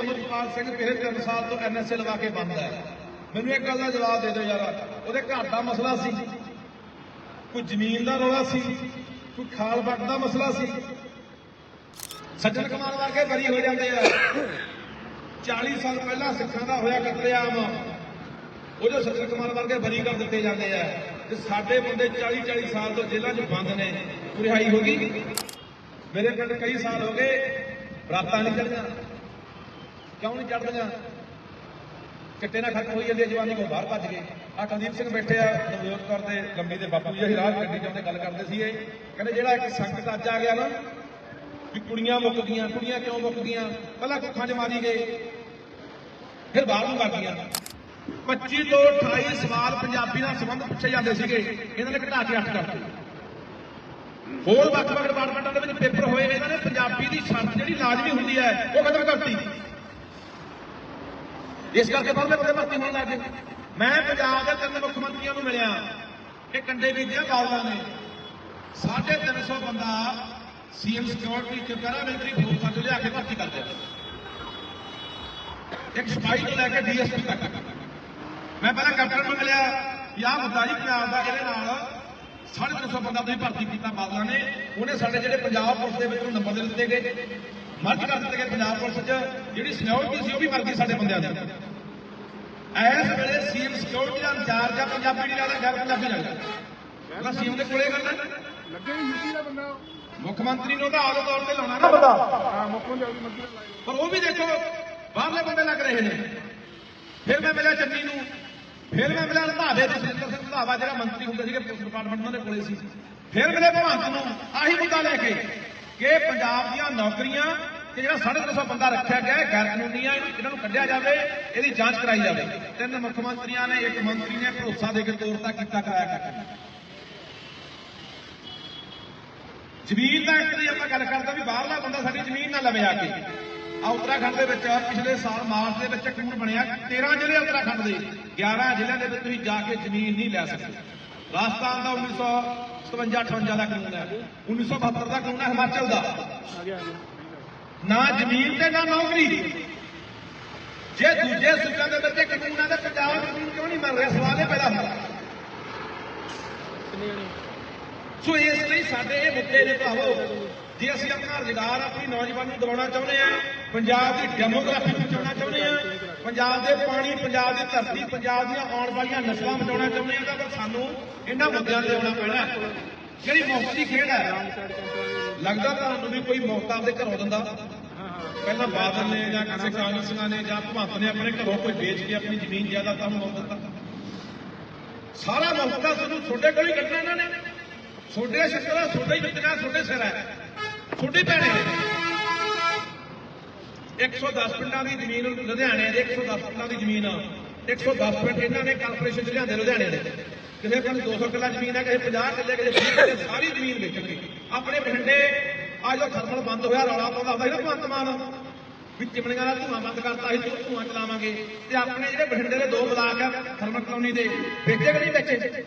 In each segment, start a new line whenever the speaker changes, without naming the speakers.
ਅਮਰਪਾਲ ਸਿੰਘ ਪਿਛਲੇ 3 ਸਾਲ ਤੋਂ ਐਨਐਸਏ ਲਵਾ ਕੇ ਬੰਦ ਹੈ। ਮੈਨੂੰ ਇੱਕ ਗੱਲ ਦਾ ਜਵਾਬ ਦੇ ਦਿਓ ਯਾਰ। ਉਹਦੇ ਘਰ ਦਾ ਮਸਲਾ ਸੀ। ਕੋਈ ਜ਼ਮੀਨ ਦਾ ਰੌਲਾ ਸੀ। ਕੋਈ ਖਾਲ ਬੱਟ ਦਾ ਮਸਲਾ ਸੀ। ਸੱਜਣ ਕੁਮਾਰ ਵਰਗੇ ਬਰੀ ਹੋ ਜਾਂਦੇ ਆ। 40 ਸਾਲ ਪਹਿਲਾਂ ਸਿੱਖਾਂ ਦਾ ਹੋਇਆ ਕਤਲੇਆਮ। ਉਹ ਜੋ ਸੱਜਣ ਕੁਮਾਰ ਵਰਗੇ ਬਰੀ ਕਰ ਦਿੱਤੇ ਜਾਂਦੇ ਆ। ਤੇ ਸਾਡੇ ਬੰਦੇ 40 40 ਸਾਲ ਤੋਂ ਜੇਲ੍ਹਾਂ 'ਚ ਬੰਦ ਨੇ। ਰਿਹਾਈ ਹੋ ਗਈ। ਮੇਰੇ ਪਿੰਡ ਕਈ ਸਾਲ ਹੋ ਗਏ। ਰਾਤਾਂ ਨਹੀਂ ਚੜੀਆਂ ਕਿਉਂ ਨਹੀਂ ਚੜਦੀਆਂ ਕਿੱਤੇ ਨਾਲ ਖਤਮ ਹੋਈ ਜਾਂਦੀ ਹੈ, ਜਵਾਨੀ ਕੋ ਬਾਹਰ ਭੱਜ ਗਏ। ਆ ਕੁਲਦੀਪ ਸਿੰਘ ਬੈਠੇ ਆ ਨਵਜੋਤ ਕੌਰ ਦੇ ਲੰਬੀ ਦੇ ਬਾਪੂ ਜੀ ਅਸੀਂ ਰਾਹ 'ਚ ਗੱਡੀ 'ਚ ਗੱਲ ਕਰਦੇ ਸੀ ਇਹ ਕਹਿੰਦੇ ਜਿਹੜਾ ਇੱਕ ਸੰਕਟ ਅੱਜ ਆ ਗਿਆ ਨਾ, ਵੀ ਕੁੜੀਆਂ ਮੁੱਕ ਗਈਆਂ ਕੁੜੀਆਂ ਕਿਉਂ ਮੁੱਕ ਗਈਆਂ ਪਹਿਲਾਂ ਕੁੱਖਾਂ 'ਚ ਮਾਰੀ ਗਏ, ਫਿਰ ਬਾਹਰ ਨੂੰ ਕਰ ਗਈਆਂ। 25 ਤੋਂ 28 ਸਵਾਲ ਪੰਜਾਬੀ ਨਾਲ ਸੰਬੰਧ ਪੁੱਛੇ ਜਾਂਦੇ ਸੀਗੇ, ਇਹਨਾਂ ਨੇ ਘਟਾ ਕੇ 8 ਕਰਤੇ ਹੋਰ ਵੱਖ-ਵੱਖ ਡਿਪਾਰਟਮੈਂਟਾਂ ਦੇ ਵਿੱਚ ਪੇਪਰ ਹੋਏ ਇਹਨਾਂ ਨੇ ਪੰਜਾਬੀ ਦੀ ਸ਼ਰਤ ਜਿਹੜੀ ਲਾਜ਼ਮੀ ਹੁੰਦੀ ਹੈ, ਉਹ ਖਤਮ ਕਰਤੀ। ਇਸ ਕਰਕੇ ਬਾਅਦ ਵਿੱਚ ਭਰਤੀ ਹੋਣ ਲੱਗ ਗਏ ਮੈਂ ਪੰਜਾਬ ਦੇ ਤਿੰਨ ਮੁੱਖ ਮੰਤਰੀਆਂ ਨੂੰ ਮਿਲਿਆ ਇਹ ਕੰਡੇ ਬੀਜਿਆ ਬਾਦਲਾਂ ਨੇ। 350 ਬੰਦਾ ਸੀਐਮ ਸਿਕਿਉਰਿਟੀ ਚ ਕਰਾ ਮਿਲਟਰੀ ਫੋਰਸਾਂ ਚ ਲਿਆ ਕੇ ਭਰਤੀ ਕਰ ਦਿਆ ਇੱਕ ਸਪਾਈ ਤੋਂ ਲੈ ਕੇ ਡੀਐਸਪੀ ਤੱਕ। ਮੈਂ ਪਹਿਲਾਂ ਕੈਪਟਨ ਨੂੰ ਮਿਲਿਆ ਕਿ ਮੁੱਦਾ ਜੀ ਪੰਜਾਬ ਦਾ ਇਹਦੇ ਨਾਲ 350 ਬੰਦਾ ਤੁਸੀਂ ਭਰਤੀ ਕੀਤਾ ਬਾਦਲਾਂ ਨੇ। ਉਹਨੇ ਸਾਡੇ ਜਿਹੜੇ ਪੰਜਾਬ ਪੁਲਿਸ ਦੇ ਵਿੱਚ ਨੂੰ ਨੰਬਰ ਦੇ ਦਿੱਤੇ ਗਏ। ਮਰਜ ਕਰ ਦਿੱਤੇ ਗਏ ਪੰਜਾਬ ਪੁਲਿਸ 'ਚ। ਜਿਹੜੀ ਸਿਕਿਉਰਿਟੀ ਸੀ ਉਹ ਵੀ ਮਰ ਗਈ ਸਾਡੇ ਬੰਦਿਆਂ ਦੀ। ਐਸ ਵੇਲੇ ਸੀਐਮ ਸਿਕਿਉਰਿਟੀ ਦਾ ਇੰਚਾਰਜ ਆ ਪੰਜਾਬੀ ਨਹੀਂ ਲੱਗਦਾ ਗੈਰ ਪੰਜਾਬੀ ਲੱਗਦਾ। ਉਹਦਾ ਸੀਐਮ ਦੇ ਕੋਲੇ ਕਰਨਾ।
ਲੱਗੇ ਹੀ ਯੂਪੀ ਦਾ ਬੰਦਾ
ਮੁੱਖ ਮੰਤਰੀ ਨੂੰ ਤਾਂ ਆਲੇ ਤੌਰ ਤੇ ਲਾਉਣਾ ਨਾ। ਬੰਦਾ।
ਹਾਂ ਮੁੱਖ ਮੰਤਰੀ
ਪਰ ਉਹ ਵੀ ਦੇਖੋ ਬਾਹਰਲੇ ਬੰਦੇ ਲੱਗ ਰਹੇ ਨੇ। ਫਿਰ ਮੈਂ ਮਿਲਿਆ ਚੰਨੀ ਨੂੰ। ਫਿਰ ਮੈਂ ਮਿਲਿਆ ਰੰਧਾਵੇ ਨੂੰ ਸੁਰਿੰਦਰ ਸਿੰਘ ਰੰਧਾਵਾ ਜਿਹੜਾ ਮੰਤਰੀ ਹੁੰਦੇ ਸੀਗੇ, ਪੁਲਿਸ ਡਿਪਾਰਟਮੈਂਟ ਉਹਨਾਂ ਦੇ ਕੋਲੇ ਸੀ। ਫਿਰ ਮਿਲੇ ਭਗਵੰਤ ਨੂੰ, ਆਹੀ ਮੁੱਦਾ ਲੈ ਕੇ ਕਿ ਪੰਜਾਬ ਦੀਆਂ ਨੌਕਰੀਆਂ ਤੇ ਜਿਹੜਾ 350 ਬੰਦਾ ਰੱਖਿਆ ਗਿਆ ਹੈ ਗੈਰ ਕਾਨੂੰਨੀ ਆ ਇਹਨਾਂ ਨੂੰ ਕੱਢਿਆ ਜਾਵੇ, ਇਹਦੀ ਜਾਂਚ ਕਰਾਈ ਜਾਵੇ। ਤਿੰਨ ਮੁੱਖ ਮੰਤਰੀਆਂ ਨੇ, ਇੱਕ ਮੰਤਰੀ ਨੇ ਭਰੋਸਾ ਦੇ ਕੇ ਤੋਰਤਾ ਕੀਤਾ ਕਰਾਇਆ ਕੱਟ ਜ਼ਮੀਨ ਦਾ ਇੱਕ ਦੀ ਆਪਾਂ ਗੱਲ ਕਰਦਾ ਵੀ ਬਾਹਰਲਾ ਬੰਦਾ ਸਾਡੀ ਜ਼ਮੀਨ ਨਾ ਲਵੇ ਆ ਕੇ। ਆ ਉੱਤਰਾਖੰਡ ਦੇ ਵਿੱਚ ਪਿਛਲੇ ਸਾਲ ਮਾਰਚ ਦੇ ਵਿੱਚ ਕਾਨੂੰਨ ਬਣਿਆ 13 ਜ਼ਿਲ੍ਹੇ ਉੱਤਰਾਖੰਡ ਦੇ। 11 ਜ਼ਿਲ੍ਹਿਆਂ ਦੇ ਵਿੱਚ ਤੁਸੀਂ ਜਾ ਕੇ ਜ਼ਮੀਨ ਨਹੀਂ ਲੈ ਸਕਦੇ। ਰਾਜਸਥਾਨ ਦਾ 1957 58 ਦਾ ਕਾਨੂੰਨ ਹੈ। 1972 ਦਾ ਕਾਨੂੰਨ ਹੈ ਹਿਮਾਚਲ ਦਾ। ਨਾ ਜ਼ਮੀਨ ਤੇ ਨਾ ਨੌਕਰੀ। ਜੇ ਦੂਜੇ ਸੂਬਿਆਂ ਦੇ ਵਿੱਚ ਕਾਨੂੰਨਾਂ ਕਾਨੂੰਨ ਤੇ ਪੰਜਾਬ ਦਾ ਕਾਨੂੰਨ ਕਿਉਂ ਨਹੀਂ ਮੰਨ ਰਿਹਾ? ਸਵਾਲ ਇਹ ਪੈਦਾ ਹੁੰਦਾ ਸੋ ਇਸ ਲਈ ਸਾਡੇ ਇਹ ਮੁੱਦੇ ਨੇ ਭਾਵੋ ਜੇ ਅਸੀਂ ਆਪਣਾ ਰੁਜ਼ਗਾਰ ਆਪਣੀ ਨੌਜਵਾਨ ਨੂੰ ਦਿਵਾਉਣਾ ਚਾਹੁੰਦੇ ਆ ਪੰਜਾਬ ਦੀ ਡੈਮੋਗ੍ਰਾਫੀ ਬਚਾਉਣਾ ਚਾਹੁੰਦੇ ਆ। ਪੰਜਾਬ ਦੇ ਪਾਣੀ, ਪੰਜਾਬ ਦੀ ਧਰਤੀ, ਪੰਜਾਬ ਦੀਆਂ ਆਉਣ ਵਾਲੀਆਂ ਨਸਲਾਂ ਬਚਾਉਣਾ ਚਾਹੁੰਦੇ ਆ। ਤਾਂ ਸਾਨੂੰ ਇਹਨਾਂ ਮੁੱਦਿਆਂ ਤੇ ਆਉਣਾ ਪੈਣਾ ਜਿਹੜੀ ਮੁਫਤ ਖੇਡ ਹੈ, ਲੱਗਦਾ ਤੁਹਾਨੂੰ ਵੀ ਕੋਈ ਮੁਫਤ ਆਪਦੇ ਘਰੋਂ ਦਿੰਦਾ। ਪਹਿਲਾਂ ਬਾਦਲ ਨੇ ਜਾਂ ਕਿਸੇ ਕਾਂਗਰਸੀਆਂ ਨੇ ਜਾਂ ਭਗਵੰਤ ਨੇ ਆਪਣੇ ਘਰੋਂ ਕੋਈ ਵੇਚ ਕੇ ਆਪਣੀ ਜ਼ਮੀਨ ਜ਼ਿਆਦਾ ਨੂੰ ਮੁਫਤ ਦਿੱਤਾ। ਸਾਰਾ ਮੁਫਤ ਦਾ ਤੁਹਾਨੂੰ ਤੁਹਾਡੇ ਕੋਲ ਹੀ ਕੱਢਣਾ ਇਹਨਾਂ ਨੇ। ਤੁਹਾਡੇ ਸਿਰ ਦਾ ਤੁਹਾਡੇ ਹੀ ਵਿਕਣਾ ਤੁਹਾਡੇ ਸਿਰ ਹੈ। ਤੁਹਾਡੀ ਭੈਣੇ 110 ਪਿੰਡਾਂ ਦੀ ਜ਼ਮੀਨ ਲੁਧਿਆਣੇ ਦੇ 110 ਪਿੰਡਾਂ ਦੀ ਜ਼ਮੀਨ। 110 ਪਿੰਡ ਇਹਨਾਂ ਨੇ ਕਾਰਪੋਰੇਸ਼ਨ ਚ ਲਿਆਂਦੇ, ਲੁਧਿਆਣੇ ਦੇ। ਕਿਸੇ ਪਿੰਡ? 200 ਕਿੱਲਾ ਜ਼ਮੀਨ ਹੈ, ਕਿਸੇ 50 ਕਿੱਲੇ ਕਿਸੇ 30 ਕਿੱਲੇ ਸਾਰੀ ਜ਼ਮੀਨ ਵੇਚਣਗੇ। ਆਪਣੇ ਬਠਿੰਡੇ ਆ ਜੋ ਥਰਮਲ ਬੰਦ ਹੋਇਆ, ਰੌਲਾ ਪਾਉਂਦਾ ਹੁੰਦਾ ਸੀ ਨਾ ਭਗਵੰਤ ਮਾਨ। ਵੀ ਚਿਮਨੀਆਂ ਦਾ ਧੂਆਂ ਬੰਦ ਕਰਤਾ ਸੀ ਤੇ ਚਲਾਵਾਂਗੇ। ਤੇ ਆਪਣੇ ਜਿਹੜੇ ਬਠਿੰਡੇ ਦੇ ਦੋ ਬਲਾਕ ਆ ਥਰਮਲ ਕਲੋਨੀ ਦੇ, ਵੇਚੇ ਕਿ ਨਹੀਂ ਵੇਚੇ?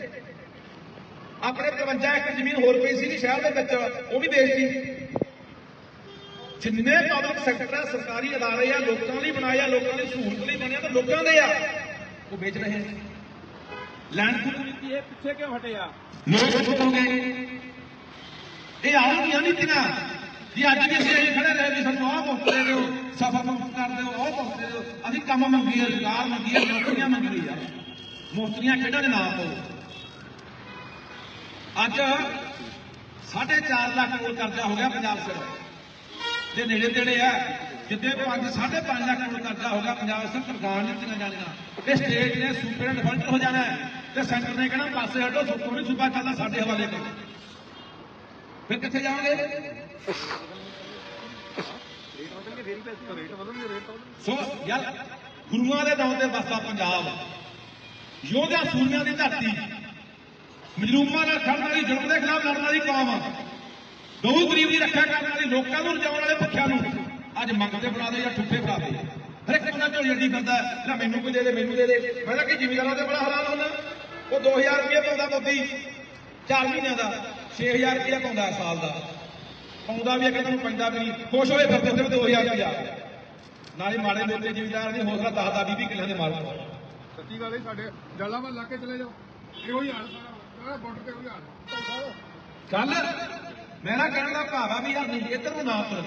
ਆਪਣੇ 53 ਇੱਕ ਜ਼ਮੀਨ ਹੋਰ ਪਈ ਸੀ ਸ਼ਹਿਰ ਦੇ ਵਿੱਚ, ਉਹ ਵੀ ਵੇਚਦੀ ਜਿੰਨੇ ਪਬਲਿਕ ਸੈਕਟਰ ਆ, ਸਰਕਾਰੀ ਅਦਾਰੇ ਆ, ਲੋਕਾਂ ਲਈ ਬਣਾਏ ਆ, ਲੋਕਾਂ ਦੀ ਸਹੂਲਤ ਲਈ ਬਣੇ ਆ, ਤਾਂ ਲੋਕਾਂ ਦੇ ਆ। ਉਹ ਵੇਚ ਰਹੇ ਨੇ ਲੈਂਡ ਪੂਲ ਇਹ ਪਿੱਛੇ ਕਿਉਂ ਹਟੇ ਲੋਕ ਚੁੱਪ ਹੋ ਇਹ ਆਉਣਗੀਆਂ ਨੀਤੀਆਂ ਜੀ ਅੱਜ ਵੀ ਅਸੀਂ ਇਹ ਖੜੇ ਰਹੇ ਵੀ ਸਾਨੂੰ ਆਹ ਮੁਫਤ ਦੇ ਦਿਓ, ਸਫਰ ਮੁਫਤ ਕਰ ਦਿਓ, ਉਹ ਮੁਫਤ ਦੇ ਦਿਓ। ਅਸੀਂ ਕੰਮ ਮੰਗੀਏ ਰੁਜ਼ਗਾਰ ਮੰਗੀਏ ਨੌਕਰੀਆਂ ਮੰਗੀਏ ਯਾਰ ਮੁਫਤੀਆਂ ਖੇਡਾਂ ਦੇ ਨਾਮ ਤੋਂ ਅੱਜ 4.5 ਲੱਖ ਕਰੋੜ ਕਰਜ਼ਾ ਹੋ ਗਿਆ ਪੰਜਾਬ ਸਰਕਾਰ ਦੇ ਨੇੜੇ ਤੇੜੇ ਆ, ਜਿੱਦੇ 5 5.5 ਲੱਖ ਕਰੋੜ ਕਰਜ਼ਾ ਹੋ ਪੰਜਾਬ ਸਰਕਾਰ ਨੇ ਦਿੱਤੀਆਂ ਜਾਣੀਆਂ। ਤੇ ਸਟੇਟ ਨੇ ਸੁਪਰ ਡਿਫਾਲਟਰ ਹੋ ਜਾਣਾ ਤੇ ਸੈਂਟਰ ਨੇ ਕਹਿਣਾ ਪਾਸੇ ਹਟੋ ਸੁਪਰ ਨਹੀਂ ਸੁਪਾ ਚੱਲਦਾ ਸਾਡੇ ਹਵਾਲੇ ਕਰੋ ਫਿਰ ਕਿੱਥੇ ਜਾਓਗੇ ਸੋ ਯਾਰ, ਗੁਰੂਆਂ ਦੇ ਨਾਂ ਤੇ ਵਸਦਾ ਪੰਜਾਬ। ਯੋਧਿਆ ਸੂਰਮਿਆਂ ਦੀ ਧਰਤੀ। ਮਜਲੂਮਾਂ ਨਾਲ ਖੜਨ ਵਾਲੀ ਜ਼ੁਲਮ ਦੇ ਖਿਲਾਫ ਲੜਨ ਵਾਲੀ ਕੌਮ ਗਊ ਗਰੀਬ ਦੀ ਰੱਖਿਆ ਕਰਨ ਵਾਲੀ ਲੋਕਾਂ ਨੂੰ ਰਜਾਉਣ ਵਾਲੇ ਭੁੱਖਿਆਂ ਨੂੰ। ਅੱਜ ਮੰਗਦੇ ਬਣਾ ਦੇ ਜਾਂ ਠੁੱਠੇ ਬਣਾ ਦੇ। ਹਰ ਇੱਕ ਬੰਦਾ ਝੋਲੀ ਅੱਡੀ ਫਿਰਦਾ ਲੈ ਮੈਨੂੰ ਕੋਈ ਦੇ ਦੇ ਮੈਨੂੰ ਦੇ ਦੇ। ਮੈਂ ਤਾਂ ਕਿ ਜ਼ਿਮੀਦਾਰਾਂ ਤੇ ਬੜਾ ਹੈਰਾਨ ਹੁੰਦਾ। ਉਹ 2000 ਰੁਪਏ ਪਾਉਂਦਾ ਮੋਦੀ। 4 ਮਹੀਨਿਆਂ ਦਾ। 6000 ਰੁਪਏ ਪਾਉਂਦਾ ਸਾਲ ਦਾ। ਪਾਉਂਦਾ ਵੀ ਹੈ ਕਿ ਤੈਨੂੰ ਪੈਂਦਾ ਵੀ ਨਹੀਂ। ਖੁਸ਼ ਹੋਏ ਫਿਰਦੇ ਤੇ 2000 ਰੁਪਏ ਨਾਲੇ ਮਾੜੇ ਮੋਟੇ ਜ਼ਿਮੀਦਾਰ ਨਹੀਂ ਹੌਸਲਾ ਦਸਦਾ 20 ਕਿੱਲਿਆਂ ਦੇ ਮਾਲਕ ਨੂੰ।
ਸੱਚੀ ਗੱਲ ਹੈ ਸਾਡੇ ਜਲਾਵਲ ਲਾ ਕੇ ਚਲੇ ਜਾਓ। ਇਹੋ ਹੀ ਹਾਲ ਸਾਰਾ। ਬੁੱਟ ਤੇ ਉਹੀ ਹਾਲ।
ਗੱਲ ਮੇਰਾ ਕਹਿਣ ਦਾ ਭਾਵ ਆ ਵੀ ਯਾਰ ਇੱਧਰ ਨੂੰ ਨਾ ਤੁਰ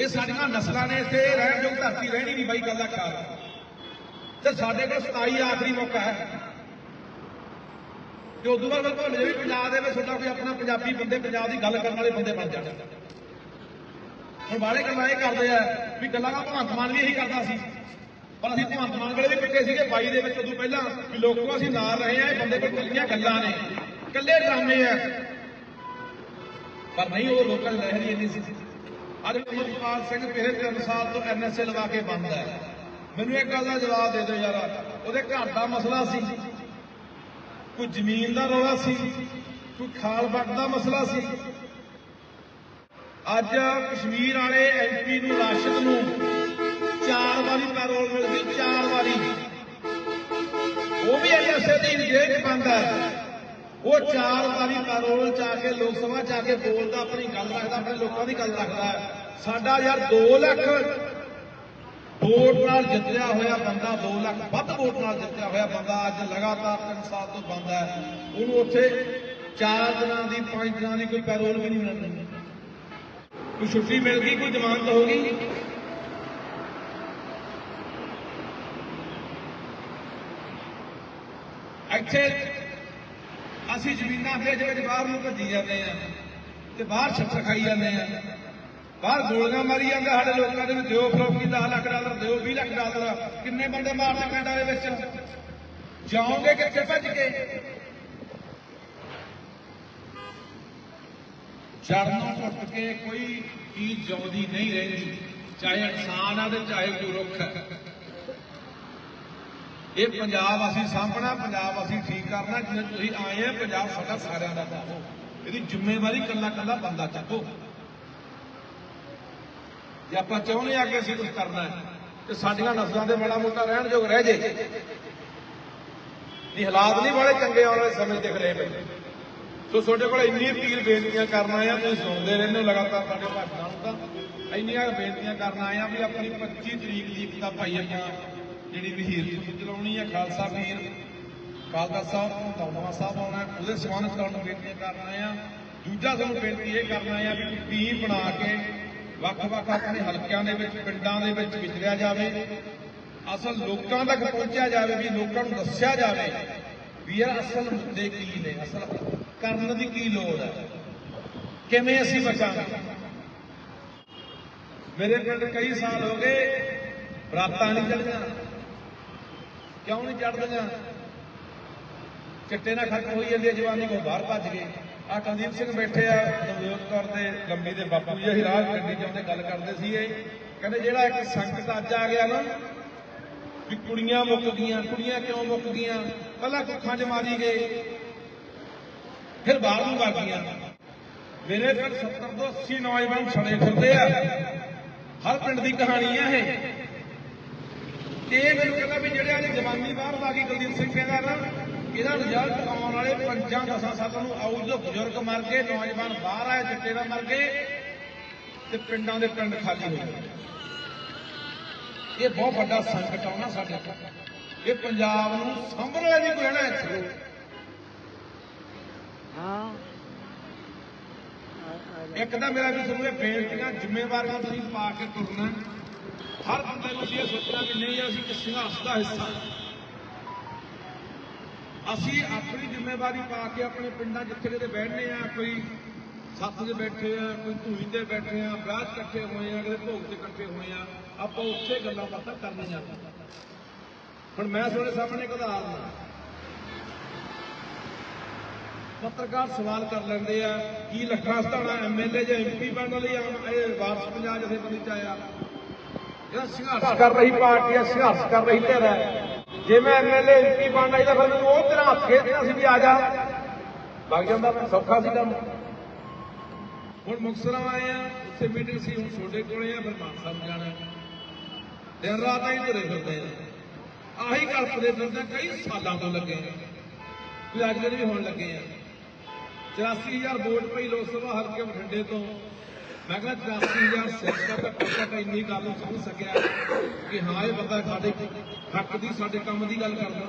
ਇਹ ਸਾਡੀਆਂ ਨਸਲਾਂ ਨੇ ਇੱਥੇ ਰਹਿਣ ਯੋਗ ਧਰਤੀ ਰਹਿਣੀ ਨਹੀਂ ਬਾਈ ਗੱਲ ਦਾ ਖਿਆਲ ਤੇ ਸਾਡੇ ਕੋਲ 27 ਆਖਰੀ ਮੌਕਾ ਹੈ। ਤੇ ਉਦੋਂ ਬਾਅਦ ਭੁੱਲ ਜਾਵੇ ਪੰਜਾਬ ਦੇ ਵਿੱਚ ਤੁਹਾਡਾ ਕੋਈ ਆਪਣਾ ਪੰਜਾਬੀ ਬੰਦੇ, ਪੰਜਾਬ ਦੀ ਗੱਲ ਕਰਨ ਵਾਲੇ ਬੰਦੇ ਬਣ ਜਾਣ। ਹੁਣ ਬਾਲੇ ਗੱਲਾਂ ਇਹ ਕਰਦੇ ਆ ਵੀ ਗੱਲਾਂ ਦਾ ਭਗਵੰਤ ਮਾਨ ਵੀ ਇਹੀ ਕਰਦਾ ਸੀ। ਪਰ ਅਸੀਂ ਭਗਵੰਤ ਮਾਨ ਕੋਲੇ ਵੀ ਪਿੱਟੇ ਸੀਗੇ 22 ਦੇ ਵਿੱਚ ਉਦੋਂ ਪਹਿਲਾਂ ਵੀ ਲੋਕੋ ਅਸੀਂ ਨਾਲ ਰਹੇ ਆ, ਇਹ ਬੰਦੇ ਕੋਲ ਕੱਲੀਆਂ ਗੱਲਾਂ ਨੇ। ਕੱਲੇ ਡਰਾਮੇ ਆ। ਪਰ ਨਹੀਂ, ਉਹ ਲੋਕਾਂ ਦੀ ਲਹਿਰ ਹੀ ਇੰਨੀ ਸੀ। ਅੱਜ ਅਮਰਪਾਲ ਸਿੰਘ ਪਿਛਲੇ ਤਿੰਨ ਸਾਲ ਤੋਂ ਐਨਐਸਏ ਲਵਾ ਕੇ ਬੰਦ ਹੈ। ਮੈਨੂੰ ਇੱਕ ਗੱਲ ਦਾ ਜਵਾਬ ਦੇ ਦਿਓ ਯਾਰ। ਉਹਦੇ ਘਰ ਦਾ ਮਸਲਾ ਸੀ। ਕੋਈ ਜ਼ਮੀਨ ਦਾ ਰੌਲਾ ਸੀ। ਕੋਈ ਖਾਲ ਬੱਟ ਦਾ ਮਸਲਾ ਸੀ। ਅੱਜ ਕਸ਼ਮੀਰ ਵਾਲੇ ਐਮਪੀ ਨੂੰ, ਰਾਸ਼ਦ ਨੂੰ ਚਾਰ ਵਾਰੀ ਪੈਰੋਲ ਮਿਲ ਗਈ, ਚਾਰ ਵਾਰੀ। ਉਹ ਵੀ ਐਨਐਸਏ ਦੀ ਜੇਲ੍ਹ 'ਚ ਬੰਦ ਹੈ। ਉਹ ਚਾਰ ਵਾਰੀ ਪੈਰੋਲ ਚ ਆ ਕੇ, ਲੋਕ ਸਭਾ ਚ ਆ ਕੇ ਬੋਲਦਾ, ਆਪਣੀ ਗੱਲ ਰੱਖਦਾ, ਆਪਣੇ ਲੋਕਾਂ ਦੀ ਗੱਲ ਰੱਖਦਾ। ਸਾਡਾ ਯਾਰ 2 ਲੱਖ ਵੋਟ ਨਾਲ ਜਿੱਤਿਆ ਹੋਇਆ ਬੰਦਾ 2 ਲੱਖ ਵੱਧ ਵੋਟ ਨਾਲ ਜਿੱਤਿਆ ਹੋਇਆ ਬੰਦਾ ਅੱਜ ਲਗਾਤਾਰ 3 ਸਾਲ ਤੋਂ ਬੰਦ ਹੈ। ਉਹਨੂੰ ਉੱਥੇ 4 ਦਿਨਾਂ ਦੀ 5 ਦਿਨਾਂ ਦੀ ਕੋਈ ਪੈਰੋਲ ਵੀ ਨਹੀਂ ਮਿਲਣੀ। ਕੋਈ ਛੁੱਟੀ ਮਿਲ ਗਈ, ਕੋਈ ਜ਼ਮਾਨਤ ਹੋ ਗਈ? ਇੱਥੇ ਅਸੀਂ ਜ਼ਮੀਨਾਂ ਵੇਚ ਵੇਚ ਬਾਹਰ ਨੂੰ ਭੱਜੀ ਜਾਂਦੇ ਆ ਤੇ ਬਾਹਰ ਛੱਤਰ ਖਾਈ ਜਾਂਦੇ ਆ ਬਾਹਰ ਗੋਲੀਆਂ ਮਾਰੀ ਜਾਂਦੇ ਸਾਡੇ ਲੋਕਾਂ ਦੇ ਵੀ ਦਿਓ ਫਰੋਕੀ 10 ਲੱਖ ਡਾਲਰ, ਦਿਓ 20 ਲੱਖ ਡਾਲਰ, ਕਿੰਨੇ ਬੰਦੇ ਮਾਰਦੇ ਪਿੰਡਾਂ ਦੇ ਵਿੱਚ? ਜਾਓਗੇ ਕਿੱਥੇ ਭੱਜ ਕੇ? ਜੜ ਨੂੰ ਟੁੱਟ ਕੇ ਕੋਈ ਚੀਜ਼ ਜਿਉਂਦੀ ਨਹੀਂ ਰਹਿੰਦੀ, ਚਾਹੇ ਇਨਸਾਨ ਆ ਤੇ ਚਾਹੇ ਕੋਈ ਰੁੱਖ ਇਹ ਪੰਜਾਬ ਅਸੀਂ ਸਾਂਭਣਾ, ਪੰਜਾਬ ਅਸੀਂ ਠੀਕ ਕਰਨਾ ਜਿਵੇਂ ਤੁਸੀਂ ਆਏ ਆ, ਪੰਜਾਬ ਸਾਡਾ ਸਾਰਿਆਂ ਦਾ ਚਾਹੋ ਇਹਦੀ ਜ਼ਿੰਮੇਵਾਰੀ ਕੱਲਾ ਕੱਲਾ ਬੰਦਾ ਚੱਕੋ। ਜੇ ਆਪਾਂ ਚਾਹੁੰਦੇ ਆ ਕਿ ਅਸੀਂ ਕੁਝ ਕਰਨਾ ਹੈ, ਤੇ ਸਾਡੀਆਂ ਨਸਲਾਂ ਦੇ ਮਾੜਾ ਮੋਟਾ ਰਹਿਣ ਯੋਗ ਰਹਿ ਜੇ। ਇਹ ਹਾਲਾਤ ਨਹੀਂ ਬੜੇ ਚੰਗੇ ਆਉਣ ਵਾਲੇ ਸਮੇਂ ਦਿਖ ਰਹੇ ਪਏ ਸੋ ਤੁਹਾਡੇ ਕੋਲ ਇੰਨੀ ਅਪੀਲ ਬੇਨਤੀਆਂ ਕਰਨ ਆਏ ਤੁਸੀਂ ਸੁਣਦੇ ਰਹਿੰਦੇ ਹੋ ਲਗਾਤਾਰ ਸਾਡੇ ਭਾਸ਼ਣਾਂ ਨੂੰ ਤਾਂ ਇੰਨੀਆਂ ਬੇਨਤੀਆਂ ਕਰਨ ਆਏ ਆ ਵੀ ਆਪਣੀ 25 ਤਰੀਕ ਦੀ ਇੱਕ ਭਾਈ ਆਪਾਂ ਜਿਹੜੀ ਵਹੀਰ ਸੁਣ ਚਲਾਉਣੀ ਹੈ, ਖਾਲਸਾ ਵੀਰ ਕਾਲਦਾ ਸਾਹਿਬ ਦੌੜਵਾ ਸਾਹਿਬ ਆਉਣਾ, ਉਹਦੇ ਸਬੰਧ ਤੁਹਾਨੂੰ ਬੇਨਤੀਆਂ ਕਰਨ ਆ। ਦੂਜਾ ਤੁਹਾਨੂੰ ਬੇਨਤੀ ਇਹ ਕਰਨ ਆ ਵੀ ਟੀਮ ਬਣਾ ਕੇ ਵੱਖ-ਵੱਖ ਆਪਣੇ ਹਲਕਿਆਂ ਦੇ ਵਿੱਚ, ਪਿੰਡਾਂ ਦੇ ਵਿੱਚ ਵਿਚਰਿਆ ਜਾਵੇ। ਅਸਲ ਲੋਕਾਂ ਤੱਕ ਪਹੁੰਚਿਆ ਜਾਵੇ, ਵੀ ਲੋਕਾਂ ਨੂੰ ਦੱਸਿਆ ਜਾਵੇ ਵੀ ਯਾਰ ਅਸਲ ਮੁੱਦੇ ਕੀ ਨੇ, ਅਸਲ ਕਰਨ ਦੀ ਕੀ ਲੋੜ ਹੈ। ਕਿਵੇਂ ਅਸੀਂ ਬਚਾਂਗੇ? ਮੇਰੇ ਪਿੰਡ ਕਈ ਸਾਲ ਹੋ ਗਏ ਬਰਾਤਾਂ ਨਹੀਂ ਚੜੀਆਂ ਕਿਉਂ ਨਹੀਂ ਚੜਦੀਆਂ ਚਿੱਟੇ ਨਾਲ ਖਤਮ ਹੋਈ ਜਾਂਦੀ ਹੈ, ਜਵਾਨੀ ਕੋ ਬਾਹਰ ਭੱਜ ਗਏ ਆ ਕੁਲਦੀਪ ਸਿੰਘ ਬੈਠੇ ਆ ਨਵਜੋਤ ਕੌਰ ਦੇ ਲੰਬੀ ਦੇ ਬਾਪੂ ਜੀ, ਅਸੀਂ ਰਾਹ ਗੱਡੀ ਚ ਆਉਂਦੇ ਗੱਲ ਕਰਦੇ ਸੀ ਇਹ ਕਹਿੰਦੇ ਜਿਹੜਾ ਇੱਕ ਸੰਕਟ ਅੱਜ ਆ ਗਿਆ ਨਾ, ਵੀ ਕੁੜੀਆਂ ਮੁੱਕ ਗਈਆਂ, ਕੁੜੀਆਂ ਕਿਉਂ ਮੁੱਕ ਗਈਆਂ? ਪਹਿਲਾਂ ਕੁੱਖਾਂ 'ਚ ਮਾਰੀ ਗਏ, ਫਿਰ ਬਾਹਰ ਨੂੰ ਵਗ ਗਈਆਂ। ਮੇਰੇ ਪਿੰਡ 70 ਤੋਂ 80 ਨੌਜਵਾਨ ਛੜੇ ਫਿਰਦੇ ਆ। ਹਰ ਪਿੰਡ ਦੀ ਕਹਾਣੀ ਆ ਇਹ। ਇਹ ਮੈਨੂੰ ਕਹਿੰਦਾ ਵੀ ਜਿਹੜੇ ਅੱਜ ਜਵਾਨੀ ਬਾਹਰ ਵਾ ਗਈ ਕੁਲਦੀਪ ਸਿੰਘ ਕਹਿੰਦਾ ਨਾ ਇਹਦਾ ਰਿਜ਼ਲਟ ਆਉਣ ਵਾਲੇ ਪੰਜਾਂ ਦਸਾਂ ਸਾਲਾਂ ਨੂੰ ਆਊ ਜੋ ਬਜ਼ੁਰਗ ਮਰ ਗਏ, ਨੌਜਵਾਨ ਬਾਹਰ ਆਏ ਚਿੱਟੇ ਨਾਲ ਮਰ ਗਏ ਤੇ ਪਿੰਡਾਂ ਦੇ ਪਿੰਡ ਖਾਲੀ ਹੋ ਗਏ। ਇਹ ਬਹੁਤ ਵੱਡਾ ਸੰਕਟ ਆਉਣਾ ਸਾਡੇ ਇਹ ਪੰਜਾਬ ਨੂੰ ਸੰਭਣ ਵਾਲਾ ਨਹੀਂ ਕੋਈ ਰਹਿਣਾ ਇੱਥੇ।
ਹਾਂ
ਇੱਕ ਤਾਂ ਮੇਰਾ ਵੀ ਤੁਹਾਨੂੰ ਇਹ ਬੇਨਤੀਆਂ, ਜ਼ਿੰਮੇਵਾਰੀਆਂ ਤੁਸੀਂ ਪਾ ਕੇ ਤੁਰਨਾ। ਹਰ ਬੰਦੇ ਨੂੰ ਅਸੀਂ ਇਹ ਸੋਚਣਾ ਵੀ ਨਹੀਂ, ਅਸੀਂ ਕਿ ਸੰਘਰਸ਼ ਦਾ ਹਿੱਸਾ। ਅਸੀਂ ਆਪਣੀ ਜ਼ਿੰਮੇਵਾਰੀ ਪਾ ਕੇ ਆਪਣੇ ਪਿੰਡਾਂ ਜਿੱਥੇ ਕਿਤੇ ਬੈਠਨੇ ਆ ਕੋਈ ਸੱਤ 'ਚ ਬੈਠੇ ਆ ਕੋਈ ਧੂਈ ਤੇ ਬੈਠੇ ਆ ਵਿਆਹ 'ਚ ਇਕੱਠੇ ਹੋਏ ਆ ਕਿਤੇ ਭੋਗ 'ਚ ਇਕੱਠੇ ਹੋਏ ਆ ਆਪਾਂ ਉੱਥੇ ਗੱਲਾਂ ਬਾਤਾਂ ਕਰਨੀਆਂ ਹੁਣ ਮੈਂ ਤੁਹਾਡੇ ਸਾਹਮਣੇ ਇੱਕ ਉਦਾਹਰਨ ਪੱਤਰਕਾਰ ਸਵਾਲ ਕਰ ਲੈਂਦੇ ਆ, ਕੀ ਲੱਖਾਂ ਸਤਾਣਾ ਐਮਐਲਏ ਜਾਂ ਐਮਪੀ ਬਣਨ ਲਈ ਆਮ- ਇਹ ਵਾਰਸ ਪੰਜਾਬ ਜਥੇਬੰਦੀ ਚ ਆਇਆ ਜਿਹੜਾ ਸੰਘਰਸ਼ ਕਰ ਰਹੀ ਪਾਰਟੀ ਆ, ਸੰਘਰਸ਼ ਕਰ ਰਹੀ ਧਿਰ ਹੈ ਜੇ ਮੈਂ ਐਮਐਲਏ ਐਮਪੀ ਬਣਨਾ ਤਾਂ ਫਿਰ ਮੈਨੂੰ ਉਹ ਤੇਰਾ ਹੱਥ ਖੇਡਣਾ ਸੀ ਵੀ ਆ ਜਾ। ਲੱਗ ਜਾਂਦਾ ਮੈਂ, ਸੌਖਾ ਸੀ ਕੰਮ। ਹੁਣ ਮੁਕਤਸਰਾਂ ਆਏ ਆ, ਉੱਥੇ ਮੀਟਿੰਗ ਸੀ, ਹੁਣ ਤੁਹਾਡੇ ਕੋਲੇ ਆ, ਫਿਰ ਮਾਨਸਾ ਨੂੰ ਜਾਣਾ। ਦਿਨ ਰਾਤ ਹੀ ਤੁਰੇ ਫਿਰਦੇ ਆ। ਆਹੀ ਕਲਪਦੇ ਫਿਰਦੇ ਕਈ ਸਾਲਾਂ ਤੋਂ ਲੱਗੇ ਆ। ਅੱਜ ਦੇ ਵੀ ਹੋਣ ਲੱਗੇ ਆ। 84000 ਵੋਟ ਪਈ ਲੋਕ ਸਭਾ ਹਲਕੇ ਬਠਿੰਡੇ ਤੋਂ। ਮੈਂ ਕਹਿੰਦਾ 84000 ਸਿਰ ਦਾ ਘੱਟੋ ਇੰਨੀ ਗੱਲ ਨੂੰ ਸਮਝ ਸਕਿਆ ਕਿ ਹਾਂ, ਇਹ ਬੰਦਾ ਸਾਡੇ ਹੱਕ ਦੀ, ਸਾਡੇ ਕੰਮ ਦੀ ਗੱਲ ਕਰਦਾ।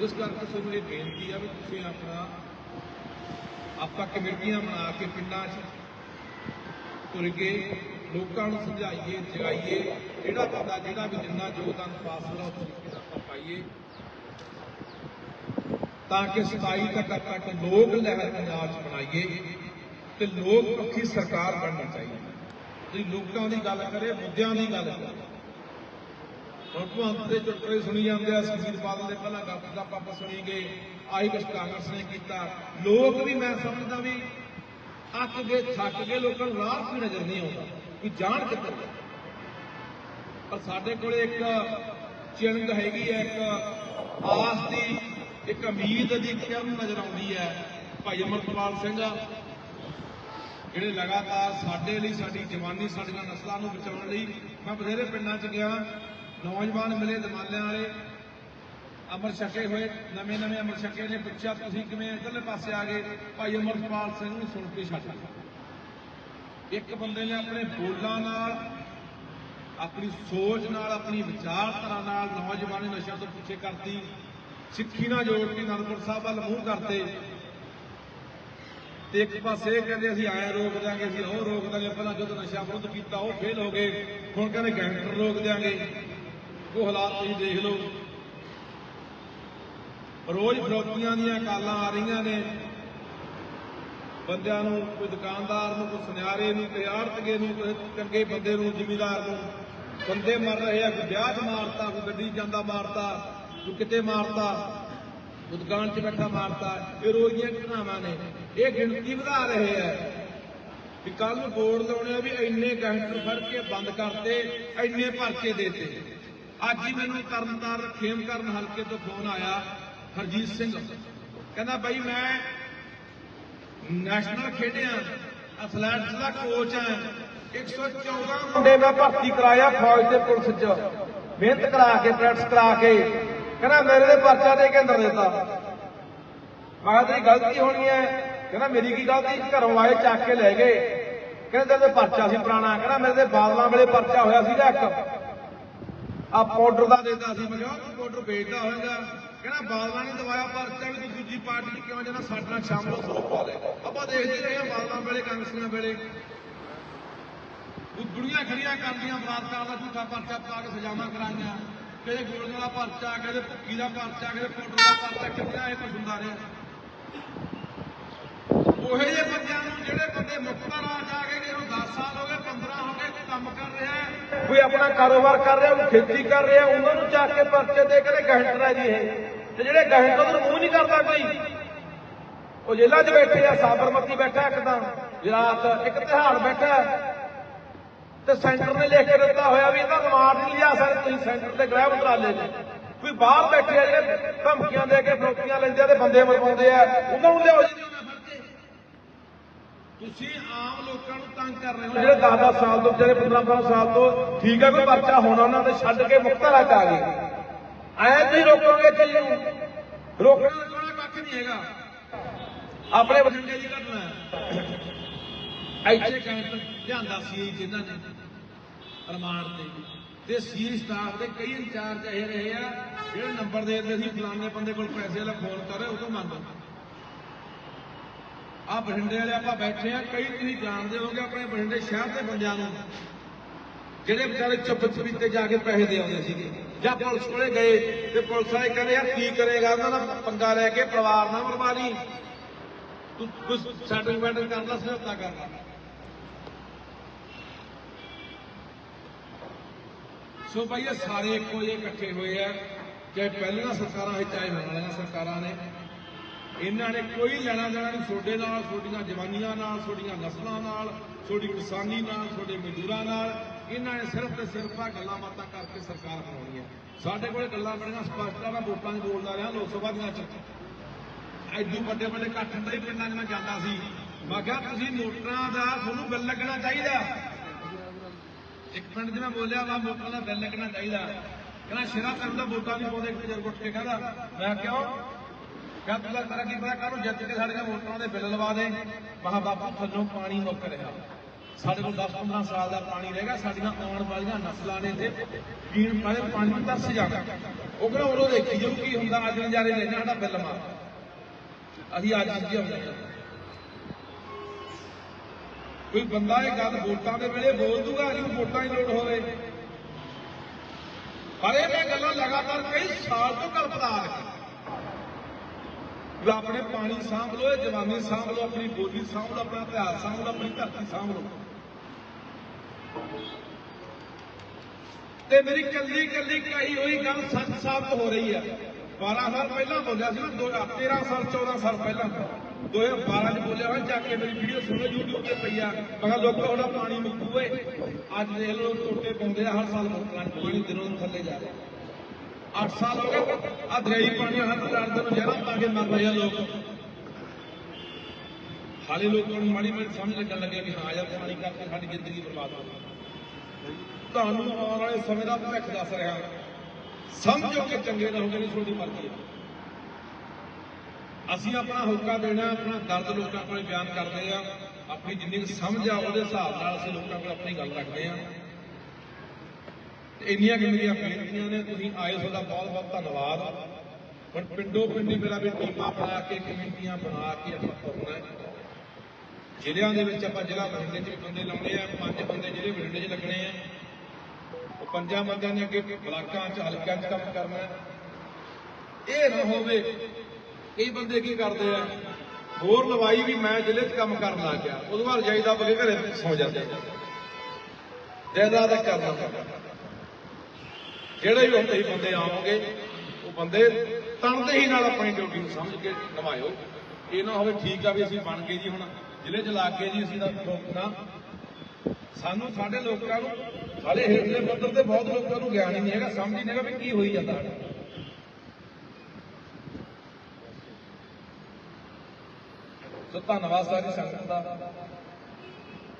ਇਸ ਕਰਕੇ ਤੁਹਾਨੂੰ ਇਹ ਬੇਨਤੀ ਆ ਵੀ ਤੁਸੀਂ ਆਪਣਾ, ਆਪਾਂ ਕਮੇਟੀਆਂ ਬਣਾ ਕੇ ਪਿੰਡਾਂ 'ਚ ਤੁਰ ਕੇ ਲੋਕਾਂ ਨੂੰ ਸਮਝਾਈਏ, ਜਗਾਈਏ, ਜਿਹੜਾ ਬੰਦਾ ਜਿਹੜਾ ਵੀ ਜਿੰਨਾ ਯੋਗਦਾਨ ਪਾ ਸਕਦਾ ਉਸ ਤਰੀਕੇ ਨਾਲ ਆਪਾਂ ਪਾਈਏ। ਤਾਂ ਕਿ 27 ਤੱਕ ਆਪਾਂ ਲੋਕ ਲਹਿਰ ਪੰਜਾਬ 'ਚ ਬਣਾਈਏ ਤੇ ਲੋਕ ਪੱਖੀ ਸਰਕਾਰ ਬਣਨੀ ਚਾਹੀਦੀ। ਜਿਹੜੀ ਲੋਕਾਂ ਦੀ ਗੱਲ ਕਰੇ ਮੁੱਦਿਆਂ ਦੀ ਗੱਲ ਕਰੇ ਹੁਣ ਭਗਵੰਤ ਚੁਟਕਲੇ ਸੁਣੀ ਜਾਂਦੇ ਆ, ਸੁਖਬੀਰ ਬਾਦਲ ਦੇ ਪਹਿਲਾਂ ਗੱਪ ਗੱਪ ਆਪਾਂ ਸੁਣੀ ਗਏ, ਆਹੀ ਕੁਛ ਕਾਂਗਰਸ ਨੇ ਕੀਤਾ। ਲੋਕ ਵੀ ਮੈਂ ਸਮਝਦਾ ਵੀ ਅੱਕ ਗਏ ਥੱਕ ਗਏ ਲੋਕਾਂ ਨੂੰ ਰਾਹ ਵੀ ਨਜ਼ਰ ਨਹੀਂ ਆਉਂਦਾ, ਵੀ ਜਾਣ ਕਿੱਧਰ ਪਰ ਸਾਡੇ ਕੋਲੇ ਇੱਕ ਚਿੰਗ ਹੈਗੀ ਹੈ, ਇੱਕ ਆਸ ਦੀ ਇੱਕ ਉਮੀਦ ਦੀ ਕਿਰਨ ਨਜ਼ਰ ਆਉਂਦੀ ਹੈ, ਭਾਈ ਅਮਰਪਾਲ ਸਿੰਘ। ਜਿਹੜੇ ਲਗਾਤਾਰ ਸਾਡੇ ਲਈ, ਸਾਡੀ ਜਵਾਨੀ, ਸਾਡੀਆਂ ਨਸਲਾਂ ਨੂੰ ਬਚਾਉਣ ਲਈ ਮੈਂ ਬਥੇਰੇ ਪਿੰਡਾਂ 'ਚ ਗਿਆ। ਨੌਜਵਾਨ ਮਿਲੇ ਦਮਾਲਿਆਂ ਵਾਲੇ, ਅਮਰ ਛਕੇ ਹੋਏ, ਨਵੇਂ ਨਵੇਂ ਅਮਰ ਛਕੇ ਨੇ। ਪੁੱਛਿਆ, ਤੁਸੀਂ ਕਿਵੇਂ ਇਧਰਲੇ ਪਾਸੇ ਆ ਗਏ? ਭਾਈ ਅਮਰਪਾਲ ਸਿੰਘ ਨੂੰ ਸੁਣ ਕੇ ਛੱਡ ਇੱਕ ਬੰਦੇ ਨੇ ਆਪਣੇ ਬੋਲਾਂ ਨਾਲ, ਆਪਣੀ ਸੋਚ ਨਾਲ, ਆਪਣੀ ਵਿਚਾਰਧਾਰਾ ਨਾਲ ਨੌਜਵਾਨ ਨਸ਼ਿਆਂ ਤੋਂ ਪਿੱਛੇ ਕਰਤੀ। ਸਿੱਖੀ ਨਾਲ ਕੇ ਅਨੰਦਪੁਰ ਸਾਹਿਬ ਵੱਲ ਮੂੰਹ ਕਰਤੇ ਤੇ ਇੱਕ ਪਾਸੇ ਇਹ ਕਹਿੰਦੇ ਅਸੀਂ ਆਏ ਰੋਕ ਦਾਂਗੇ ਅਸੀਂ ਉਹ ਰੋਕ ਦਾਂਗੇ ਪਹਿਲਾਂ ਜਦੋਂ ਨਸ਼ਾ ਵਿਰੁੱਧ ਕੀਤਾ, ਉਹ ਫੇਲ ਹੋ ਗਏ। ਹੁਣ ਕਹਿੰਦੇ ਗੈਂਗਸਟਰ ਰੋਕ ਦਿਆਂਗੇ। ਉਹ ਹਾਲਾਤ ਤੁਸੀਂ ਦੇਖ ਲਓ। ਰੋਜ਼ ਫਰੋਤੀਆਂ ਦੀਆਂ ਕਾਲਾਂ ਆ ਰਹੀਆਂ ਨੇ। ਬੰਦਿਆਂ ਨੂੰ, ਕੋਈ ਦੁਕਾਨਦਾਰ ਨੂੰ, ਕੋਈ ਸੁਨਿਆਰੇ ਨੂੰ, ਕੋਈ ਆੜਤਗੇ ਨੂੰ, ਕੋਈ ਚੰਗੇ ਬੰਦੇ ਨੂੰ, ਜ਼ਿਮੀਦਾਰ ਨੂੰ। ਬੰਦੇ ਮਰ ਰਹੇ ਆ, ਕੋਈ ਵਿਆਹ 'ਚ ਮਾਰਤਾ, ਕੋਈ ਗੱਡੀ ਜਾਂਦਾ ਮਾਰਤਾ। ਕੋਈ ਕਿਤੇ ਮਾਰਤਾ? ਦੁਕਾਨ 'ਚ ਬੈਠਾ ਮਾਰਤਾ। ਇਹ ਰੋਜ਼ ਦੀਆਂ ਘਟਨਾਵਾਂ ਨੇ। ਇਹ ਗਿਣਤੀ ਵਧਾ ਰਹੇ ਆ ਕਿ ਕੱਲ ਨੂੰ ਬੋਰਡ ਲਾਉਣੇ ਆ ਵੀ ਇੰਨੇ ਗੈਂਗਸਟਰ ਫੜ ਕੇ ਬੰਦ ਕਰਤੇ, ਇੰਨੇ ਪਰਚੇ ਦੇਤੇ। ਅੱਜ ਹੀ ਮੈਨੂੰ ਤਰਨਤਾਰਨ, ਖੇਮਕਰਨ ਹਲਕੇ ਤੋਂ ਫੋਨ ਆਇਆ ਹਰਜੀਤ ਸਿੰਘ। ਕਹਿੰਦਾ, ਬਾਈ ਮੈਂ ਨੈਸ਼ਨਲ ਖੇਡਿਆ, ਐਥਲੈਟਿਕਸ ਦਾ ਕੋਚ ਆ। 114 ਮੁੰਡੇ ਮੈਂ ਭਰਤੀ ਕਰਾਇਆ ਫੌਜ ਦੇ ਪੁਲਿਸ 'ਚ। ਮਿਹਨਤ ਕਰਾ ਕੇ, ਪ੍ਰੈਕਟਿਸ ਕਰਾ ਕੇ। ਕਹਿੰਦਾ ਮੇਰੇ ਤੇ ਪਰਚਾ ਦੇ ਕੇ ਅੰਦਰ ਦਿੱਤਾ। ਮੈਂ ਤੇਰੀ ਗਲਤੀ ਹੋਣੀ ਹੈ। ਕਹਿੰਦਾ, ਮੇਰੀ ਕੀ ਗਲਤੀ? ਘਰੋਂ ਆਏ, ਚੱਕ ਕੇ ਲੈ ਗਏ। ਕਹਿੰਦਾ, ਤੇਰੇ ਤੇ ਪਰਚਾ ਸੀ ਪੁਰਾਣਾ। ਕਹਿੰਦਾ, ਮੇਰੇ ਤੇ ਬਾਦਲਾਂ ਵੇਲੇ ਪਰਚਾ ਹੋਇਆ ਸੀਗਾ ਇੱਕ। ਆ ਪਾਊਡਰ ਦਾ ਦੇਦਾ ਸੀ ਮੈਂ ਕਿਹਾ ਪਾਊਡਰ ਵੇਚਦਾ ਹੋਏਗਾ। ਕਹਿੰਦਾ, ਬਾਦਲਾਂ ਨੇ ਦਵਾਇਆ ਪਰਚਾ ਵੀ ਦੂਜੀ ਪਾਰਟੀ ਕਿਉਂ ਜਾਣਾ? ਸਾਡੇ ਨਾਲ ਸ਼ਾਮਲ ਹੋ ਸਰੂਪ ਲੈ ਆਪਾਂ ਦੇਖਦੇ ਰਹੇ ਬਾਦਲਾਂ ਵੇਲੇ, ਕਾਂਗਰਸੀਆਂ ਵੇਲੇ। ਉਹ ਦੁਨੀਆ ਖੜੀਆਂ ਕਰਦੀਆਂ ਬਲਾਤਕਾਰ ਦਾ ਝੂਠਾ ਪਰਚਾ ਪਾ ਕੇ ਸਜ਼ਾਵਾਂ ਕਰਾਈਆਂ। ਕਿਹਦੇ ਗੋਲੀਆਂ ਦਾ ਪਰਚਾ ਕਿਹਦੇ ਭੁੱਕੀ ਦਾ ਪਰਚਾ ਕਿਹਦੇ ਪਾਊਡਰ ਦਾ ਪਰਚਾ ਕਿੰਨਾ ਇਹ ਕੁਝ ਹੁੰਦਾ ਰਿਹਾ? ਉਹੇ ਜਿਹੇ ਬੰਦਿਆਂ ਨੂੰ ਜਿਹੜੇ ਬੰਦੇ ਮੁਕਤਰ ਆ ਜਾ ਕੇ ਜਿਹਨੂੰ 10 ਸਾਲ ਹੋ ਗਏ 15 ਹੋ ਗਏ ਕੰਮ ਕਰ ਰਿਹਾ ਕੋਈ ਆਪਣਾ ਕਾਰੋਬਾਰ ਕਰ ਰਿਹਾ, ਕੋਈ ਖੇਤੀ ਕਰ ਰਿਹਾ, ਉਹਨਾਂ ਨੂੰ ਚੱਕ ਕੇ ਪਰਚੇ ਦੇ ਕੇ ਗਹਿੰਟਰ ਹੈ ਜੀ ਇਹ। ਤੇ ਜਿਹੜੇ ਗਹਿੰਟਰ ਨੂੰ ਮੂੰਹ ਨਹੀਂ ਕਰਦਾ ਕੋਈ। ਉਹ ਜੇਲ੍ਹਾਂ 'ਚ ਬੈਠੇ ਆ, ਸਾਬਰਮਤੀ ਬੈਠਾ ਇੱਕ ਤਾਂ ਗੁਜਰਾਤ ਇੱਕ ਤਿਹਾੜ ਬੈਠਾ। ਤੇ ਸੈਂਟਰ ਨੇ ਲਿਖ ਕੇ ਦਿੱਤਾ ਹੋਇਆ ਵੀ ਇਹਦਾ ਰਿਮਾਂਡ ਨਹੀਂ ਲਿਆ ਸਕਦੇ ਤੁਸੀਂ ਸੈਂਟਰ ਦੇ ਗ੍ਰਹਿ ਮੰਤਰਾਲੇ ਨੇ ਕੋਈ ਬਾਹਰ ਬੈਠੇ ਆ ਜਿਹੜੇ ਧਮਕੀਆਂ ਦੇ ਕੇ ਫਰੋਕੀਆਂ ਲੈਂਦੇ ਆ ਤੇ ਬੰਦੇ ਮਰਵਾਉਂਦੇ ਆ ਉਹਨਾਂ ਨੂੰ ਲਿਆਓ ਜੀ। ਕੇ ਤੁਸੀਂ ਆਮ ਲੋਕਾਂ ਨੂੰ ਤੰਗ ਕਰ ਰਹੇ ਹੋ। ਜਿਹੜੇ 10-10 ਸਾਲ ਤੋਂ ਜਿਹੜੇ 15-15 ਸਾਲ ਤੋਂ ਠੀਕ ਹੈ ਕੋਈ ਪਰਚਾ ਹੋਣਾ ਉਹਨਾਂ ਦੇ ਛੱਡ ਕੇ ਮੁਕਤਰਾ ਚ ਆ ਗਏ। ਐ ਤੁਸੀਂ ਰੋਕੋਗੇ ਚੀਜ਼ ਨੂੰ ਰੋਕਣਾ ਰੋਕਣਾ ਕੱਖ ਨਹੀਂ ਹੈਗਾ। ਆਪਣੇ ਬਠਿੰਡੇ ਦੀ ਘਟਨਾ ਹੈ। ਇੱਥੇ ਕੈਂਟ ਲਿਆਂਦਾ ਸੀ ਜਿਨ੍ਹਾਂ ਨੇ ਰਿਮਾਂਡ ਤੇ। ਤੇ ਸੀ ਸਟਾਫ ਦੇ ਕਈ ਇੰਚਾਰਜ ਇਹ ਰਹੇ ਆ, ਜਿਹੜੇ ਨੰਬਰ ਦੇ ਦਿੰਦੇ ਸੀ, ਫਲਾਣੇ ਬੰਦੇ ਕੋਲ ਪੈਸੇ ਵਾਲਾ ਫੋਨ ਕਰ, ਉਹ ਤੋਂ ਮੰਗ ਆ ਬਠਿੰਡੇ ਵਾਲੇ ਆਪਾਂ ਬੈਠੇ ਆ, ਕਈ ਤੁਸੀਂ ਜਾਣਦੇ ਹੋਗੇ ਆਪਣੇ ਬਠਿੰਡੇ ਸ਼ਹਿਰ ਦੇ ਬੰਦਿਆਂ ਨੂੰ, ਜਿਹੜੇ ਵਿਚਾਰੇ ਚੁੱਪ ਚਪੀਤੇ ਜਾ ਕੇ ਪੈਸੇ ਦੇ ਆਉਂਦੇ ਸੀਗੇ। ਜਾਂ ਪੁਲਿਸ ਕੋਲੇ ਗਏ, ਤੇ ਪੁਲਿਸ ਵਾਲੇ ਕਹਿੰਦੇ ਯਾਰ ਕੀ ਕਰੇਗਾ? ਉਹਨਾਂ ਦਾ ਪੰਗਾ ਲੈ ਕੇ ਪਰਿਵਾਰ ਨਾ ਮਰਵਾ ਲਈ। ਤੂੰ ਕੁਝ ਸੈਟਲਮੈਂਟ ਕਰ ਲੈ ਸਮਝੌਤਾ ਕਰ। ਸੋ ਭਾਈ ਸਾਰੇ ਇੱਕੋ ਜਿਹੇ ਇਕੱਠੇ ਹੋਏ ਆ, ਚਾਹੇ ਪਹਿਲੀਆਂ ਸਰਕਾਰਾਂ ਸੀ ਚਾਹੇ ਹੁਣ ਵਾਲੀਆਂ ਸਰਕਾਰਾਂ ਨੇ। ਇਹਨਾਂ ਨੇ ਕੋਈ ਲੈਣਾ ਦੇਣਾ ਨਹੀਂ, ਤੁਹਾਡੇ ਨਾਲ, ਤੁਹਾਡੀਆਂ ਜਵਾਨੀਆਂ ਨਾਲ, ਤੁਹਾਡੀਆਂ ਨਸਲਾਂ ਨਾਲ, ਤੁਹਾਡੀ ਕਿਸਾਨੀ ਨਾਲ, ਤੁਹਾਡੇ ਮਜ਼ਦੂਰਾਂ ਨਾਲ। ਇਹਨਾਂ ਨੇ ਸਿਰਫ ਤੇ ਸਿਰਫ ਆ ਗੱਲਾਂ ਬਾਤਾਂ ਕਰਕੇ ਸਰਕਾਰ ਬਣਾਉਣੀ ਹੈ ਸਾਡੇ ਕੋਲ ਗੱਲਾਂ ਬੜੀਆਂ ਸਪਸ਼ਟ ਆ ਮੈਂ ਵੋਟਾਂ 'ਚ ਬੋਲਦਾ ਰਿਹਾ, ਲੋਕ ਸਭਾ ਦੀਆਂ ਚ। ਐਡੂ ਵੱਡੇ ਵੱਡੇ ਇਕੱਠ ਹੁੰਦਾ ਹੀ ਪਿੰਡਾਂ 'ਚ ਮੈਂ ਜਾਂਦਾ ਸੀ। ਮੈਂ ਕਿਹਾ ਤੁਸੀਂ ਵੋਟਰਾਂ ਦਾ ਤੁਹਾਨੂੰ ਬਿੱਲ ਲੱਗਣਾ ਚਾਹੀਦਾ। ਇੱਕ ਪਿੰਡ 'ਚ ਬੋਲਿਆ ਵਾ ਵੋਟਰਾਂ ਦਾ ਬਿੱਲ ਲੱਗਣਾ ਚਾਹੀਦਾ। ਕਹਿੰਦਾ, ਸ਼ੇਰਾ ਪਿੰਡ ਵੋਟਾਂ ਨਹੀਂ ਪਾਉਂਦੇ, ਇੱਕ ਬਜ਼ੁਰਗ ਉੱਠ ਕੇ ਕਹਿੰਦਾ, ਮੈਂ ਕਿਉਂ? ਮੈਂ ਤਾਂ ਤੇਰਾ ਕੀ ਪਤਾ ਕਾਹਨੂੰ ਜਿੱਤ ਕੇ ਸਾਡੀਆਂ ਵੋਟਰਾਂ ਦੇ ਬਿੱਲ ਲਵਾ ਦੇ। ਮਹਾ ਬਾਪੂ ਥੱਲੋਂ ਪਾਣੀ ਮੁੱਕ ਰਿਹਾ। ਸਾਡੇ ਕੋਲ 10-15 ਸਾਲ ਦਾ ਪਾਣੀ ਰਹੇਗਾ ਸਾਡੀਆਂ ਆਉਣ ਵਾਲੀਆਂ ਨਸਲਾਂ ਨੇ ਤੇ ਪੀਣ ਵਾਲੇ ਪਾਣੀ ਨੂੰ ਤਰਸ ਜਾਣਾ। ਉਹ ਕਹਿੰਦਾ, ਉਦੋਂ ਦੇਖੀ ਜਾਊ ਕੀ ਹੁੰਦਾ, ਅੱਜ ਨਜ਼ਾਰੇ ਲੈਣਾ ਸਾਡਾ ਬਿੱਲ ਮਾਰ ਅਸੀਂ ਅੱਜ ਜਿਉਂਦੇ ਹਾਂ ਕੋਈ ਬੰਦਾ ਇਹ ਗੱਲ ਵੋਟਾਂ ਦੇ ਵੇਲੇ ਬੋਲ ਦੂਗਾ ਜਿਹਨੂੰ ਵੋਟਾਂ ਦੀ ਲੋੜ ਹੋਵੇ। ਪਰ ਇਹ ਮੈਂ ਗੱਲਾਂ ਲਗਾਤਾਰ ਕਈ ਸਾਲ ਤੋਂ ਕਲਪਦਾ ਆ ਰਿਹਾ ਵੀ ਆਪਣੇ ਪਾਣੀ ਸਾਂਭ ਲਓ, ਇਹ ਜਵਾਨੀ ਸਾਂਭ ਲਓ, ਆਪਣੀ ਬੋਲੀ ਸਾਂਭ ਲਓ, ਆਪਣਾ ਇਤਿਹਾਸ ਸਾਂਭ ਲਓ, ਆਪਣੀ ਧਰਤੀ ਸਾਂਭ ਲਓ। ਤੇ ਮੇਰੀ ਕੱਲੀ ਕੱਲੀ ਕਹੀ ਹੋਈ ਗੱਲ ਸੱਚ ਸਾਬਤ ਹੋ ਰਹੀ ਹੈ। 12 ਸਾਲ ਪਹਿਲਾਂ ਬੋਲਿਆ ਸੀ ਨਾ, ਦੋ- 13 ਸਾਲ 14 ਸਾਲ ਪਹਿਲਾਂ। 2012 ਚ ਬੋਲਿਆ ਹੋਇਆ, ਜਾ ਕੇ ਮੇਰੀ ਵੀਡੀਓ ਸੁਣੋ, YouTube ਤੇ ਪਈ ਆ। ਮੈਂ ਕਿਹਾ, ਲੋਕੋ ਉਹਦਾ ਪਾਣੀ ਮੁੱਕੂ ਓਏ ਅੱਜ ਦੇਖ ਲਓ, ਟੋਟੇ ਪਾਉਂਦੇ ਆ, ਹਰ ਸਾਲ ਮੁੱਕਣਾ ਪਾਣੀ ਦਿਨੋਂ ਦਿਨ ਥੱਲੇ ਜਾ ਰਿਹਾ। 8 ਸਾਲ ਹੋ ਗਏ, ਆ ਦਰਿਆਈ ਪਾਣੀ ਹਰ ਲੜਦੇ ਨੂੰ ਜ਼ਹਿਰਾਂ ਪਾ ਕੇ ਮਰ ਰਹੇ ਆ ਲੋਕ। ਹਾਲੇ ਲੋਕਾਂ ਨੂੰ ਮਾੜੀ ਮਾੜੀ ਸਮਝ ਲੱਗਣ ਲੱਗਿਆ ਕਿ ਹਾਂ, ਯਾਰ, ਪਾਣੀ ਕਰਕੇ ਸਾਡੀ ਜ਼ਿੰਦਗੀ ਬਰਬਾਦ ਹੋ ਗਈ। ਤੁਹਾਨੂੰ ਆਉਣ ਵਾਲੇ ਸਮੇਂ ਦਾ ਭਵਿੱਖ ਦੱਸ ਰਿਹਾ। ਸਮਝੋ ਕਿ ਚੰਗੇ ਰਹੋਗੇ, ਨਹੀਂ, ਤੁਹਾਡੀ ਮਰਜ਼ੀ ਹੈ। ਅਸੀਂ ਆਪਣਾ ਹੋਕਾ ਦੇਣਾ, ਆਪਣਾ ਦਰਦ ਲੋਕਾਂ ਕੋਲ ਬਿਆਨ ਕਰਦੇ ਆ। ਆਪਣੀ ਜਿੰਨੀ ਸਮਝ ਆ, ਉਹਦੇ ਹਿਸਾਬ ਨਾਲ ਅਸੀਂ ਲੋਕਾਂ ਕੋਲ ਆਪਣੀ ਗੱਲ ਰੱਖਦੇ ਆ। ਇੰਨੀਆਂ ਕਿ ਮੇਰੀਆਂ ਬੇਨਤੀਆਂ ਨੇ, ਤੁਸੀਂ ਆਏ ਤੁਹਾਡਾ ਬਹੁਤ ਬਹੁਤ ਧੰਨਵਾਦ। ਹੁਣ ਪਿੰਡੋ ਪਿੰਡੀ ਮੇਰਾ ਵੀ ਟੀਮਾਂ ਬਣਾ ਕੇ, ਕਮੇਟੀਆਂ ਬਣਾ ਕੇ ਆਪਾਂ ਤੁਰਨਾ ਹੈ। ਜ਼ਿਲ੍ਹਿਆਂ ਦੇ ਵਿੱਚ ਆਪਾਂ ਜ਼ਿਲ੍ਹਾ ਬਠਿੰਡੇ 'ਚ ਵੀ ਬੰਦੇ ਲਾਉਣੇ ਆ, ਪੰਜ ਬੰਦੇ ਜਿਹੜੇ ਬਠਿੰਡੇ 'ਚ ਲੱਗਣੇ ਆ। ਉਹ ਪੰਜਾਂ ਬੰਦਿਆਂ ਨੇ ਅੱਗੇ ਬਲਾਕਾਂ 'ਚ, ਹਲਕਿਆਂ 'ਚ ਕੰਮ ਕਰਨਾ ਇਹ ਨਾ ਹੋਵੇ ਕਈ ਬੰਦੇ ਕੀ ਕਰਦੇ ਆ? ਹੋਰ ਲਵਾਈ ਵੀ ਮੈਂ ਜ਼ਿਲ੍ਹੇ 'ਚ ਕੰਮ ਕਰਨ ਲੱਗ ਗਿਆ। ਉਦੋਂ ਬਾਅਦ ਜਾਈਦਾ ਬਗੇ ਘਰੇ ਸੌ ਜਾਂਦੇ ਜਾਇਦਾਦ ਕਰਨਾ ਜਿਹੜੇ ਵੀ ਹੁੰਦੇ ਬੰਦੇ ਆਉਣਗੇ, ਉਹ ਬੰਦੇ ਤਨਦੇ ਹੀ ਨਾਲ ਆਪਣੀ ਡਿਊਟੀ ਨੂੰ ਸਮਝ ਕੇ ਨਿਭਾਇਓ ਇਹ ਨਾ ਹੋਵੇ ਠੀਕ ਆ ਵੀ ਅਸੀਂ ਬਣ ਗਏ ਜੀ ਹੁਣ। ਜ਼ਿਲ੍ਹੇ 'ਚ ਲਾ ਕੇ ਜੀ ਅਸੀਂ ਤਾਂ ਠੋਕਣਾ ਸਾਨੂੰ ਸਾਡੇ ਲੋਕਾਂ ਨੂੰ, ਸਾਡੇ ਹੇਠਲੇ ਪੱਧਰ ਤੇ ਬਹੁਤ ਲੋਕਾਂ ਨੂੰ ਗਿਆਨ ਹੀ ਨਹੀਂ ਹੈਗਾ। ਸਮਝ ਹੀ ਨਹੀਂ ਹੈਗਾ ਵੀ ਕੀ ਹੋਈ ਜਾਂਦਾ। ਸੋ ਧੰਨਵਾਦ ਸਾਰੀ ਸੰਗਤ ਦਾ।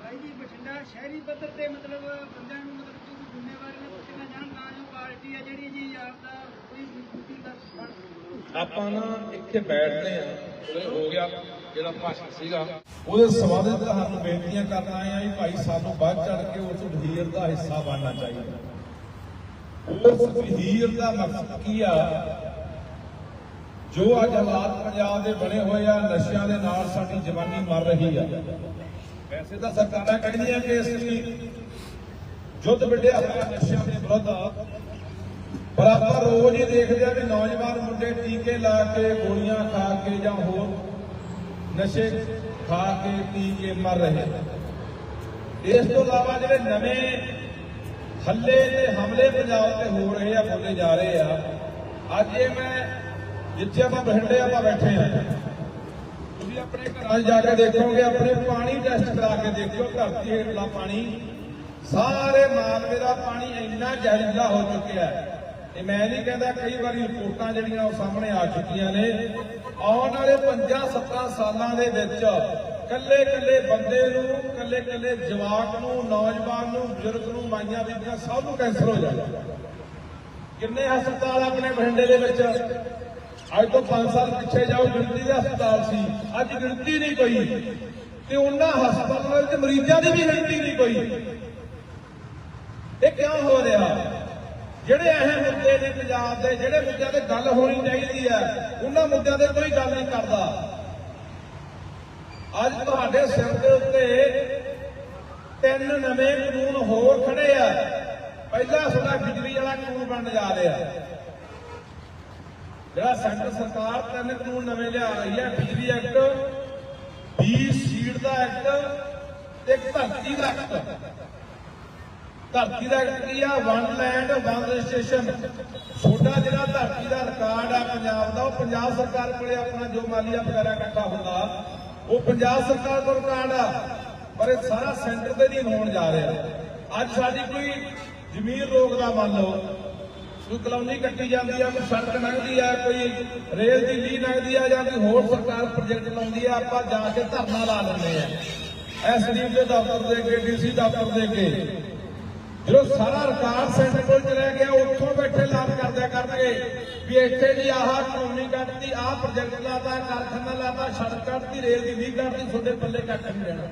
ਭਾਈ ਜੀ ਬਠਿੰਡਾ ਸ਼ਹਿਰੀ ਪੱਧਰ ਤੇ ਮਤਲਬ ਬੰਦਿਆਂ ਨੂੰ ਮਤਲਬ ਜੋ ਜ਼ਿੰਮੇਵਾਰੀਆਂ ਪੁੱਛੀਆਂ ਜਾਣ ਤਾਂ ਜੋ ਪਾਰਟੀ ਆ ਜਿਹੜੀ ਜੀ ਆਪਦਾ ਕੋਈ ਮੀਟਿੰਗ ਦਾ
ਆਪਾਂ ਨਾ ਇੱਥੇ ਬੈਠਦੇ ਆ ਉਹਦੇ ਹੋ ਗਿਆ ਜਿਹੜਾ ਭਾਸ਼ਣ ਸੀਗਾ। ਉਹਦੇ ਸੰਬੰਧਿਤ ਤੁਹਾਨੂੰ ਬੇਨਤੀਆਂ ਕਰਨ ਆਏ ਆ ਵੀ ਭਾਈ ਸਾਨੂੰ ਵੱਧ ਚੜ ਕੇ ਉਸ ਵਜ਼ੀਰ ਦਾ ਹਿੱਸਾ ਬਣਨਾ ਚਾਹੀਦਾ। ਉਸ ਵਜ਼ੀਰ ਦਾ ਮਕਸਦ ਕੀ ਆ? ਜੋ ਅੱਜ ਹਾਲਾਤ ਪੰਜਾਬ ਦੇ ਬਣੇ ਹੋਏ ਆ, ਨਸ਼ਿਆਂ ਦੇ ਨਾਲ ਸਾਡੀ ਜਵਾਨੀ ਮਰ ਰਹੀ ਆ। ਵੈਸੇ ਤਾਂ ਸਰਕਾਰਾਂ ਕਹਿੰਦੀਆਂ ਕਿ ਅਸੀਂ ਜੁੱਧ ਵਿੱਢਿਆ ਹੋਇਆ ਨਸ਼ਿਆਂ ਦੇ ਵਿਰੁੱਧ, ਪਰ ਆਪਾਂ ਰੋਜ਼ ਹੀ ਦੇਖਦੇ ਆ ਕਿ ਨੌਜਵਾਨ ਮੁੰਡੇ ਟੀਕੇ ਲਾ ਕੇ ਗੋਲੀਆਂ ਖਾ ਕੇ ਜਾਂ ਹੋਰ ਨਸ਼ੇ ਖਾ ਕੇ ਪੀ ਕੇ ਮਰ ਰਹੇ ਇਸ ਤੋਂ ਇਲਾਵਾ ਜਿਹੜੇ ਨਵੇਂ ਹੱਲੇ ਤੇ ਹਮਲੇ ਪੰਜਾਬ ਤੇ ਹੋ ਰਹੇ ਆ, ਬੋਲੇ ਜਾ ਰਹੇ ਆ, ਅੱਜ ਇਹ ਮੈਂ ਜਿੱਥੇ ਆਪਾਂ ਬਠਿੰਡੇ ਆਪਾਂ ਬੈਠੇ ਆ ਤੁਸੀਂ ਆਪਣੇ ਘਰਾਂ 'ਚ ਜਾ ਕੇ ਦੇਖੋਗੇ, ਆਪਣੇ ਪਾਣੀ ਟੈਸਟ ਕਰਾ ਕੇ ਦੇਖਿਓ, ਧਰਤੀ ਹੇਠਲਾ ਪਾਣੀ। ਸਾਰੇ ਮਾਲਵੇ ਦਾ ਪਾਣੀ ਇੰਨਾ ਜ਼ਹਿਰੀਲਾ ਹੋ ਚੁੱਕਿਆ ਹੈ ਇਹ ਮੈਂ ਨਹੀਂ ਕਹਿੰਦਾ ਕਈ ਵਾਰੀ ਰਿਪੋਰਟਾਂ ਜਿਹੜੀਆਂ ਉਹ ਸਾਹਮਣੇ ਆ ਚੁੱਕੀਆਂ ਨੇ। ਆਉਣ ਵਾਲੇ 50-70 ਸਾਲਾਂ ਦੇ ਵਿੱਚ ਕੱਲੇ ਕੱਲੇ ਬੰਦੇ ਨੂੰ ਕੱਲੇ ਕੱਲੇ ਜਵਾਕ ਨੂੰ, ਨੌਜਵਾਨ ਨੂੰ, ਬਜ਼ੁਰਗ ਨੂੰ, ਮਾਈਆਂ ਬੀਬੀਆਂ ਸਭ ਨੂੰ ਕੈਂਸਰ ਹੋ ਜਾਣਾ ਕਿੰਨੇ ਹਸਪਤਾਲ ਆਪਣੇ ਬਠਿੰਡੇ ਦੇ ਵਿੱਚ? ਅੱਜ ਤੋਂ 5 ਸਾਲ ਪਿੱਛੇ ਜਾਓ, ਗਿਣਤੀ ਦੇ ਹਸਪਤਾਲ ਸੀ। ਅੱਜ ਗਿਣਤੀ ਨਹੀਂ ਕੋਈ। ਤੇ ਉਹਨਾਂ ਹਸਪਤਾਲਾਂ ਵਿੱਚ ਮਰੀਜ਼ਾਂ ਦੀ ਵੀ ਗਿਣਤੀ ਨਹੀਂ ਕੋਈ। ਇਹ ਕਿਉਂ ਹੋ ਰਿਹਾ? ਜਿਹੜੇ ਅਹਿਮ ਮੁੱਦੇ ਨੇ ਪੰਜਾਬ ਦੇ, ਜਿਹੜੇ ਮੁੱਦਿਆਂ ਤੇ ਗੱਲ ਹੋਣੀ ਚਾਹੀਦੀ ਹੈ, ਉਹਨਾਂ ਮੁੱਦਿਆਂ ਤੇ ਕੋਈ ਗੱਲ ਨਹੀਂ ਕਰਦਾ। ਅੱਜ ਤੁਹਾਡੇ ਸਿਰ ਦੇ ਉੱਤੇ ਤਿੰਨ ਨਵੇਂ ਕਾਨੂੰਨ ਹੋਰ ਖੜੇ ਆ। ਪਹਿਲਾ ਸਾਡਾ ਬਿਜਲੀ ਵਾਲਾ ਕਾਨੂੰਨ ਬਣ ਜਾ ਰਿਹਾ। ਜਿਹੜਾ ਸੈਂਟਰ ਸਰਕਾਰ ਤਿੰਨ ਕਾਨੂੰਨ ਨਵੇਂ ਲਿਆ ਰਹੀ ਹੈ, ਬਿਜਲੀ ਐਕਟ ਬੀ ਸੀਡ ਦਾ ਐਕਟ ਤੇ ਧਰਤੀ ਦਾ ਐਕਟ। ਧਰਤੀ ਦਾ ਐਕਟ ਕੀ ਆ? ਵਨ ਲੈਂਡ ਵਨ ਰਜਿਸਟ੍ਰੇਸ਼ਨ ਛੋਟਾ ਜਿਹੜਾ ਧਰਤੀ ਦਾ ਰਿਕਾਰਡ ਆ ਪੰਜਾਬ ਦਾ, ਉਹ ਪੰਜਾਬ ਸਰਕਾਰ ਕੋਲੇ ਆਪਣਾ ਜੋ ਮਾਲੀਆ ਵਗੈਰਾ ਇਕੱਠਾ ਹੁੰਦਾ, ਉਹ ਪੰਜਾਬ ਸਰਕਾਰ ਕੋਲ ਰਿਕਾਰਡ ਆ, ਪਰ ਇਹ ਸਾਰਾ ਸੈਂਟਰ ਤੇ ਨਹੀਂ ਹੋਣ ਜਾ ਰਿਹਾ। ਅੱਜ ਸਾਡੀ ਕੋਈ ਜ਼ਮੀਨ ਰੋਕਦਾ ਮੰਨ ਲਓ ਕੋਈ ਕਲੋਨੀ ਕੱਟੀ ਜਾਂਦੀ ਆ, ਕੋਈ ਸੜਕ ਲੰਘਦੀ ਆ, ਕੋਈ ਰੇਲ ਦੀ ਲੀ ਲੰਘਦੀ ਆ ਜਾਂ ਕੋਈ ਹੋਰ ਸਰਕਾਰ ਪ੍ਰੋਜੈਕਟ ਲਾਉਂਦੀ ਆ, ਆਪਾਂ ਜਾ ਕੇ ਧਰਨਾ ਲਾ ਲੈਂਦੇ ਆ। ਐਸਡੀਐਮ ਦੇ ਦਫ਼ਤਰ ਦੇ ਅੱਗੇ ਡੀਸੀ ਦਫ਼ਤਰ ਦੇ ਅੱਗੇ ਜਦੋਂ ਸਾਰਾ ਰਿਕਾਰਡ ਸੈਂਟਰ ਕੋਲ ਚਲਾ ਗਿਆ, ਉੱਥੋਂ ਬੈਠੇ ਐਲਾਨ ਕਰਦਿਆ ਕਰਨਗੇ ਵੀ ਇੱਥੇ ਜੀ ਆਹ ਕਾਨੂੰਨੀ ਕੱਢਤੀ ਆਹ ਪ੍ਰੋਜੈਕਟ ਲਾਤਾ, ਕਾਰਖਾਨਾ ਲਾਤਾ, ਸੜਕ ਕੱਢਤੀ ਰੇਲ ਦੀ ਲੀਹ ਕੱਢਤੀ ਤੁਹਾਡੇ ਪੱਲੇ ਕੱਟ ਨਹੀਂ ਰਹਿਣਾ।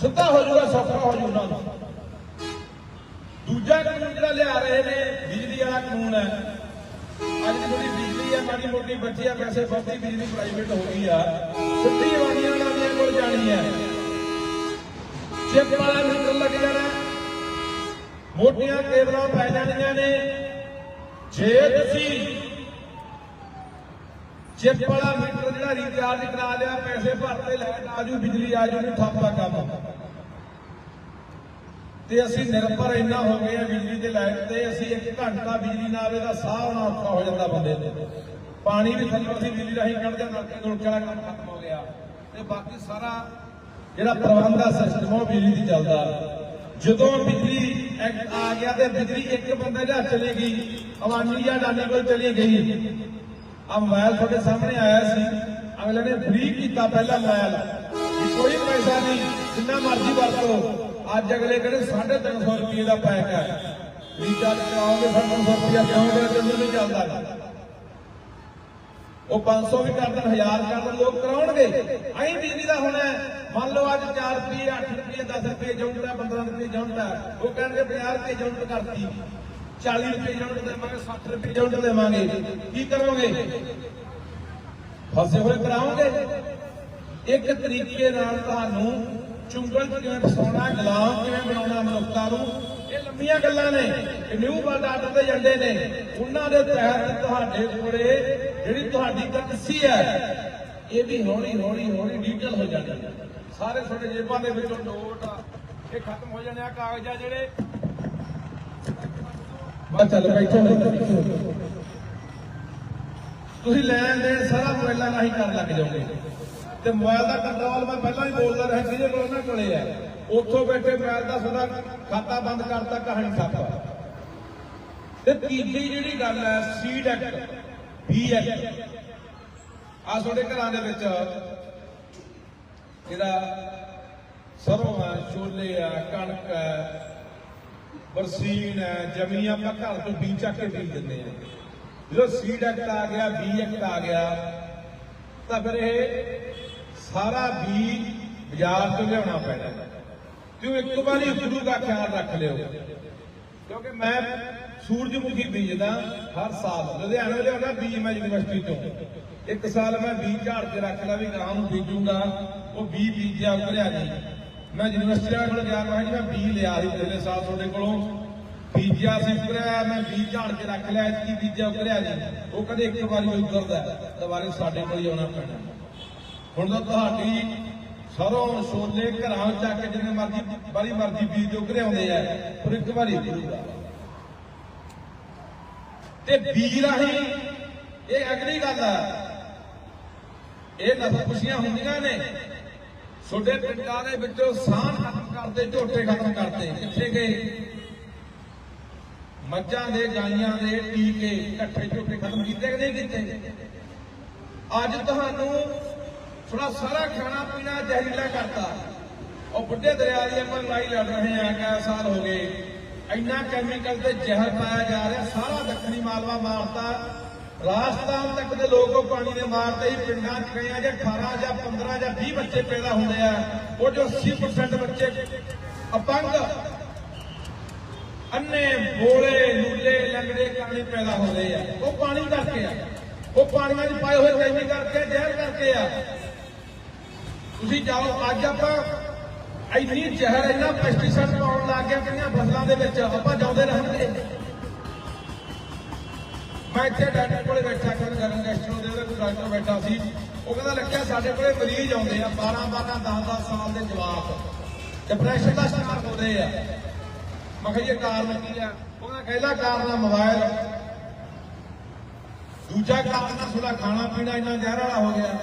ਸਿੱਧਾ ਹੋ ਜਾਊਗਾ, ਸੌਖਾ ਹੋ ਜਾਊਗਾ ਦੂਜਾ ਕਾਨੂੰਨ ਜਿਹੜਾ ਲਿਆ ਰਹੇ ਨੇ, ਬਿਜਲੀ ਵਾਲਾ ਕਾਨੂੰਨ ਹੈ। ਅੱਜ ਜਿਹੜੀ ਬਿਜਲੀ ਹੈ ਮਾੜੀ ਮੋਟੀ ਬੱਚੀ ਆ ਵੈਸੇ ਬਹੁਤੀ ਬਿਜਲੀ ਪ੍ਰਾਈਵੇਟ ਹੋ ਗਈ ਆ। ਸਿੱਧੀ ਵਾਣੀਆਂ ਵਾਲਿਆਂ ਕੋਲ ਜਾਣੀ ਹੈ। ਚਿੱਪ ਵਾਲਾ ਮੀਟਰ ਲੱਗ ਜਾਣਾ। ਮੋਟੀਆਂ ਕੇਬਲਾਂ ਪੈ ਜਾਣੀਆਂ ਨੇ। ਜੇ ਤੁਸੀਂ ਚਿੱਪ ਵਾਲਾ ਮੀਟਰ ਜਿਹੜਾ ਰੀਚਾਰਜ ਕਰਾ ਲਿਆ, ਪੈਸੇ ਭਰਤੇ ਲੈ ਆਜੂ, ਬਿਜਲੀ ਆਜੂ ਨਹੀਂ ਠੱਪਾ ਕੰਮ। ਤੇ ਅਸੀਂ ਨਿਰਭਰ ਇੰਨਾ ਹੋ ਗਏ ਆ ਬਿਜਲੀ ਦੇ ਲਾਈਟ ਤੇ, ਅਸੀਂ ਇੱਕ ਘੰਟਾ ਬਿਜਲੀ ਨਾ ਆਵੇ ਤਾਂ ਸਾਹ ਆਉਣਾ ਔਖਾ ਹੋ ਜਾਂਦਾ ਬੰਦੇ ਦੇ। ਪਾਣੀ ਵੀ ਥੱਲੇ ਅਸੀਂ ਬਿਜਲੀ ਰਾਹੀਂ ਕੱਢਦੇ ਨਲਕੇ ਨੁਲਕੇ ਵਾਲਾ ਕੰਮ ਖਤਮ ਹੋ ਗਿਆ। ਤੇ ਬਾਕੀ ਸਾਰਾ ਜਿਹੜਾ ਪ੍ਰਬੰਧ ਦਾ ਸਿਸਟਮ ਉਹ ਬਿਜਲੀ ਦੀ ਚੱਲਦਾ। ਜਦੋਂ ਬਿਜਲੀ ਆ ਗਿਆ ਤੇ ਬਿਜਲੀ ਇੱਕ ਬੰਦੇ ਦੇ ਹੱਥ ਚਲੀ ਗਈ, ਅਵਾਨੀ ਜਾਂ ਡਾਨੀ ਕੋਲ ਚਲੀ ਗਈ। ਆ ਮੋਬਾਈਲ ਤੁਹਾਡੇ ਸਾਹਮਣੇ ਆਇਆ ਸੀ। ਅਗਲੇ ਨੇ ਫ੍ਰੀ ਕੀਤਾ ਪਹਿਲਾ ਮੋਬਾਈਲ। ਕੋਈ ਪੈਸਾ ਨਹੀਂ, ਜਿੰਨਾ ਮਰਜ਼ੀ ਵਰਤੋ। ਅੱਜ ਅਗਲੇ ਕਹਿੰਦੇ 350 ਰੁਪਏ ਦਾ ਪੈਕ ਹੈ ਰੀਚਾਰਜ ਕਰਾਓਗੇ ਫਿਰ 300 ਰੁਪਏ ਕਿਉਂਗੇ ਜਦੋਂ ਨਹੀਂ ਚੱਲਦਾ? ਉਹ 500 ਵੀ ਕਰ ਦੇਣ 1000 ਕਰ ਦੇਣ, ਲੋਕ ਕਰਾਉਣਗੇ। ਐਂ ਬਿਜਲੀ ਦਾ ਹੋਣਾ ਹੈ। ਮੰਨ ਲਓ ਅੱਜ 4 ਰੁਪਏ 8 ਰੁਪਏ 10 ਰੁਪਏ ਜੁਨਟ ਹੈ 15 ਰੁਪਏ ਜੁਨਟ ਹੈ ਉਹ ਕਹਿਣਗੇ 50 ਰੁਪਏ ਜੁਨਟ ਕਰਤੀ। 40 ਰੁਪਏ ਜੁਨਟ ਦੇਵਾਂਗੇ 60 ਰੁਪਏ ਜੁਨਟ ਦੇਵਾਂਗੇ। ਕੀ ਕਰੋਗੇ? ਫਸੇ ਹੋਏ ਕਰਾਓਗੇ? ਇੱਕ ਤਰੀਕੇ ਨਾਲ ਤੁਹਾਨੂੰ ਚੁੰਗਲ ਕਿਵੇਂ ਫਸਾਉਣਾ ਗੁਲਾਮ ਕਿਵੇਂ ਬਣਾਉਣਾ ਮਨੁੱਖਤਾ ਨੂੰ? ਇਹ ਲੰਮੀਆਂ ਗੱਲਾਂ ਨੇ ਇਹ ਨਿਊ ਵਰਲਡ ਆਰਡਰ ਦੇ ਏਜੰਡੇ ਨੇ। ਉਹਨਾਂ ਦੇ ਤਹਿਤ ਤੁਹਾਡੇ ਕੋਲੇ ਜਿਹੜੀ ਤੁਹਾਡੀ ਕਰੰਸੀ ਹੈ ਇਹ ਵੀ ਹੌਲੀ ਹੌਲੀ ਹੌਲੀ ਡਿਜੀਟਲ ਹੋ ਜਾਣੀ ਹੈ। ਸਾਰੇ ਤੁਹਾਡੇ ਜੇਬਾਂ ਦੇ ਵਿੱਚੋਂ ਨੋਟ ਆ, ਇਹ ਖਤਮ ਹੋ ਜਾਣੇ ਆ ਕਾਗਜ਼ ਆ ਜਿਹੜੇ। ਬਸ ਚੱਲ ਬੈਠੋ। ਤੁਸੀਂ ਲੈਣ ਦੇਣ ਸਾਰਾ ਮੋਬਾਈਲਾਂ ਹੀ ਕਰਨ ਲੱਗ ਜਾਓਗੇ। ਤੇ ਮੋਬਾਈਲ ਦਾ ਕੰਟਰੋਲ ਮੈਂ ਪਹਿਲਾਂ ਹੀ ਬੋਲਦਾ ਰਿਹਾ, ਜਿਹਦੇ ਕੋਲ ਉਹਨਾਂ ਕੋਲੇ ਹੈ ਉੱਥੋਂ ਬੈਠੇ ਮੋਬਾਈਲ ਦਾ ਤੁਹਾਡਾ ਖਾਤਾ ਬੰਦ ਕਰਤਾ, ਕਹਾਣੀ ਖਾਤਾ ਤੇ ਤੀਜੀ ਜਿਹੜੀ ਗੱਲ ਹੈ ਸੀਡ ਐਕਟ ਬੀ ਐਕਟ ਆ ਤੁਹਾਡੇ ਘਰਾਂ ਦੇ ਵਿੱਚ ਜਿਹੜਾ ਸਰੋਂ ਹੈ, ਛੋਲੇ ਹੈ, ਕਣਕ ਹੈ, ਬਰਸੀਨ ਹੈ ਜਮੀ ਆਪਾਂ ਘਰ ਤੋਂ ਬੀਜ ਚੱਕ ਕੇ ਬੀਜ ਦਿੰਦੇ ਆ ਜਦੋਂ ਸੀਡ ਐਕਟ ਆ ਗਿਆ ਬੀ ਐਕਟ ਆ ਗਿਆ, ਤਾਂ ਫਿਰ ਇਹ ਸਾਰਾ ਬੀਜ ਬਾਜ਼ਾਰ ਤੋਂ ਲਿਆਉਣਾ ਪੈਣਾ। ਤੇ ਉਹ ਇੱਕ ਵਾਰੀ ਉਪਰੂਗਾ ਖਿਆਲ ਰੱਖ ਲਿਓ। ਕਿਉਂਕਿ ਮੈਂ ਸੂਰਜਮੁਖੀ ਬੀਜਦਾ ਹਰ ਸਾਲ। ਲੁਧਿਆਣੇ ਲਿਆਉਂਦਾ ਬੀਜ ਮੈਂ ਯੂਨੀਵਰਸਿਟੀ ਤੋਂ। ਇੱਕ ਸਾਲ ਮੈਂ ਬੀਜ ਝਾੜ ਕੇ ਰੱਖ ਵੀ ਗਾਂ ਨੂੰ ਬੀਜੂਗਾ, ਉਹ ਬੀ ਬੀਜਿਆ ਉਤਰਿਆ ਨਹੀਂ। ਮੈਂ ਯੂਨੀਵਰਸਿਟੀ ਕੋਲ ਗਿਆ, ਮੈਂ ਕਿਹਾ ਮੈਂ ਬੀ ਲਿਆ ਸੀ ਪਿਛਲੇ ਸਾਲ ਤੁਹਾਡੇ ਕੋਲੋਂ। ਬੀਜਿਆ ਸੀ ਉਤਰਿਆ ਮੈਂ ਬੀਜ ਝਾੜ ਕੇ ਰੱਖ ਲਿਆ ਇਤਕੀ ਬੀਜਿਆ ਉਤਰਿਆ ਨਹੀਂ। ਉਹ ਕਦੇ ਇੱਕ ਵਾਰੀ ਉਤਰਦਾ ਦੁਬਾਰੇ ਸਾਡੇ ਕੋਲ ਆਉਣਾ ਪੈਣਾ। ਹੁਣ ਤਾਂ ਤੁਹਾਡੀ ਸਰੋਂ ਛੋਲੇ ਘਰਾਂ ਚ ਆ ਕੇ ਜਿੰਨੇ ਮਰਜ਼ੀ ਬੜੀ ਮਰਜ਼ੀ ਬੀਜ ਉਗਰੇ ਆਉਂਦੇ ਆ, ਪਰ ਇੱਕ ਵਾਰੀ ਉਗਰੂਗਾ ਤੇ ਬੀਜ ਰਾਹੀਂ ਇਹ ਅਗਲੀ ਗੱਲ ਆ। ਇਹ ਨਸਲ ਖੁਸ਼ੀਆਂ ਹੁੰਦੀਆਂ ਨੇ ਛੋਟੇ ਪਿੰਡਾਂ ਦੇ ਵਿੱਚੋਂ ਸਾਹ ਖਤਮ ਕਰਦੇ, ਝੋਟੇ ਖਤਮ ਕਰਦੇ, ਕਿੱਥੇ ਗਏ? ਮੱਝਾਂ ਦੇ, ਗਾਈਆਂ ਦੇ ਟੀਕੇ, ਇਕੱਠੇ ਝੋਟੇ ਖਤਮ ਕੀਤੇ ਕਿ ਨਹੀਂ ਕੀਤੇ? ਅੱਜ ਤੁਹਾਨੂੰ ਥੋੜਾ ਸਾਰਾ ਖਾਣਾ ਪੀਣਾ ਜ਼ਹਿਰੀਲਾ ਕਰਤਾ। ਉਹ ਬੁੱਢੇ ਦਰਿਆ ਦੀ ਆਪਾਂ ਲੜਾਈ ਲੜ ਰਹੇ ਆ ਕਾ ਸਾਲ ਹੋ ਗਏ। ਇੰਨਾ ਕੈਮੀਕਲ ਤੇ ਜ਼ਹਿਰ ਪਾਇਆ ਜਾ ਰਿਹਾ, ਸਾਰਾ ਦੱਖਣੀ ਮਾਲਵਾ ਮਾਰਤਾ। ਰਾਜਸਥਾਨ ਤੱਕ ਦੇ ਲੋਕ ਉਹ ਪਾਣੀ ਦੇ ਮਾਰਦੇ ਹੀ ਪਿੰਡਾਂ ਚ ਗਏ ਆ, ਜੇ 18 ਜਾਂ 15 ਜਾਂ 20 ਬੱਚੇ ਪੈਦਾ ਹੁੰਦੇ ਆ, ਉਹ ਜੋ 80% ਬੱਚੇ ਅਪੰਗ, ਅੰਨੇ ਬੋਲੇ, ਲੂਲੇ, ਲੰਗੜੇ, ਕਾਣੀ ਪੈਦਾ ਹੁੰਦੇ ਆ। ਉਹ ਪਾਣੀ ਕਰਕੇ ਆ। ਉਹ ਪਾਣੀਆਂ 'ਚ ਪਾਏ ਹੋਏ ਕੈਮੀਕਲ ਕਰਕੇ ਜ਼ਹਿਰ ਕਰਕੇ ਆ। ਤੁਸੀਂ ਜਾਓ, ਅੱਜ ਆਪਾਂ ਇੰਨੀ ਜ਼ਹਿਰ, ਇੰਨਾ ਪੈਸਟੀਸਾਈਡ ਪਾਉਣ ਲੱਗ ਗਿਆ ਕਿੰਨੀਆਂ ਫਸਲਾਂ ਦੇ ਵਿੱਚ, ਆਪਾਂ ਜਾਉਂਦੇ ਰਹਾਂਗੇ ਮੈਂ ਇੱਥੇ ਡਾਕਟਰ ਕੋਲੇ ਬੈਠਾ ਕੋਈ ਗਰਮ ਗੈਸਟਰੋ ਦੇ ਉਹਦੇ ਕੋਲ ਡਾਕਟਰ ਬੈਠਾ ਸੀ। ਉਹ ਕਹਿੰਦਾ ਲੱਗਿਆ ਸਾਡੇ ਕੋਲੇ ਮਰੀਜ਼ ਆਉਂਦੇ ਆ 12 12 10 10 ਸਾਲ ਦੇ ਜਵਾਕ। ਡਿਪਰੈਸ਼ਨ ਦਾ ਸ਼ਿਕਾਰ ਹੁੰਦੇ ਆ। ਮੈਂ ਕਿਹਾ ਜੀ ਇਹ ਕਾਰਨ ਕੀ ਆ? ਉਹਦਾ ਪਹਿਲਾ ਕਾਰਨ ਆ ਮੋਬਾਈਲ ਦੂਜਾ ਕਾਰਨ ਆ, ਤੁਹਾਡਾ ਖਾਣਾ ਪੀਣਾ ਇੰਨਾ ਜ਼ਹਿਰ ਵਾਲਾ ਹੋ ਗਿਆ।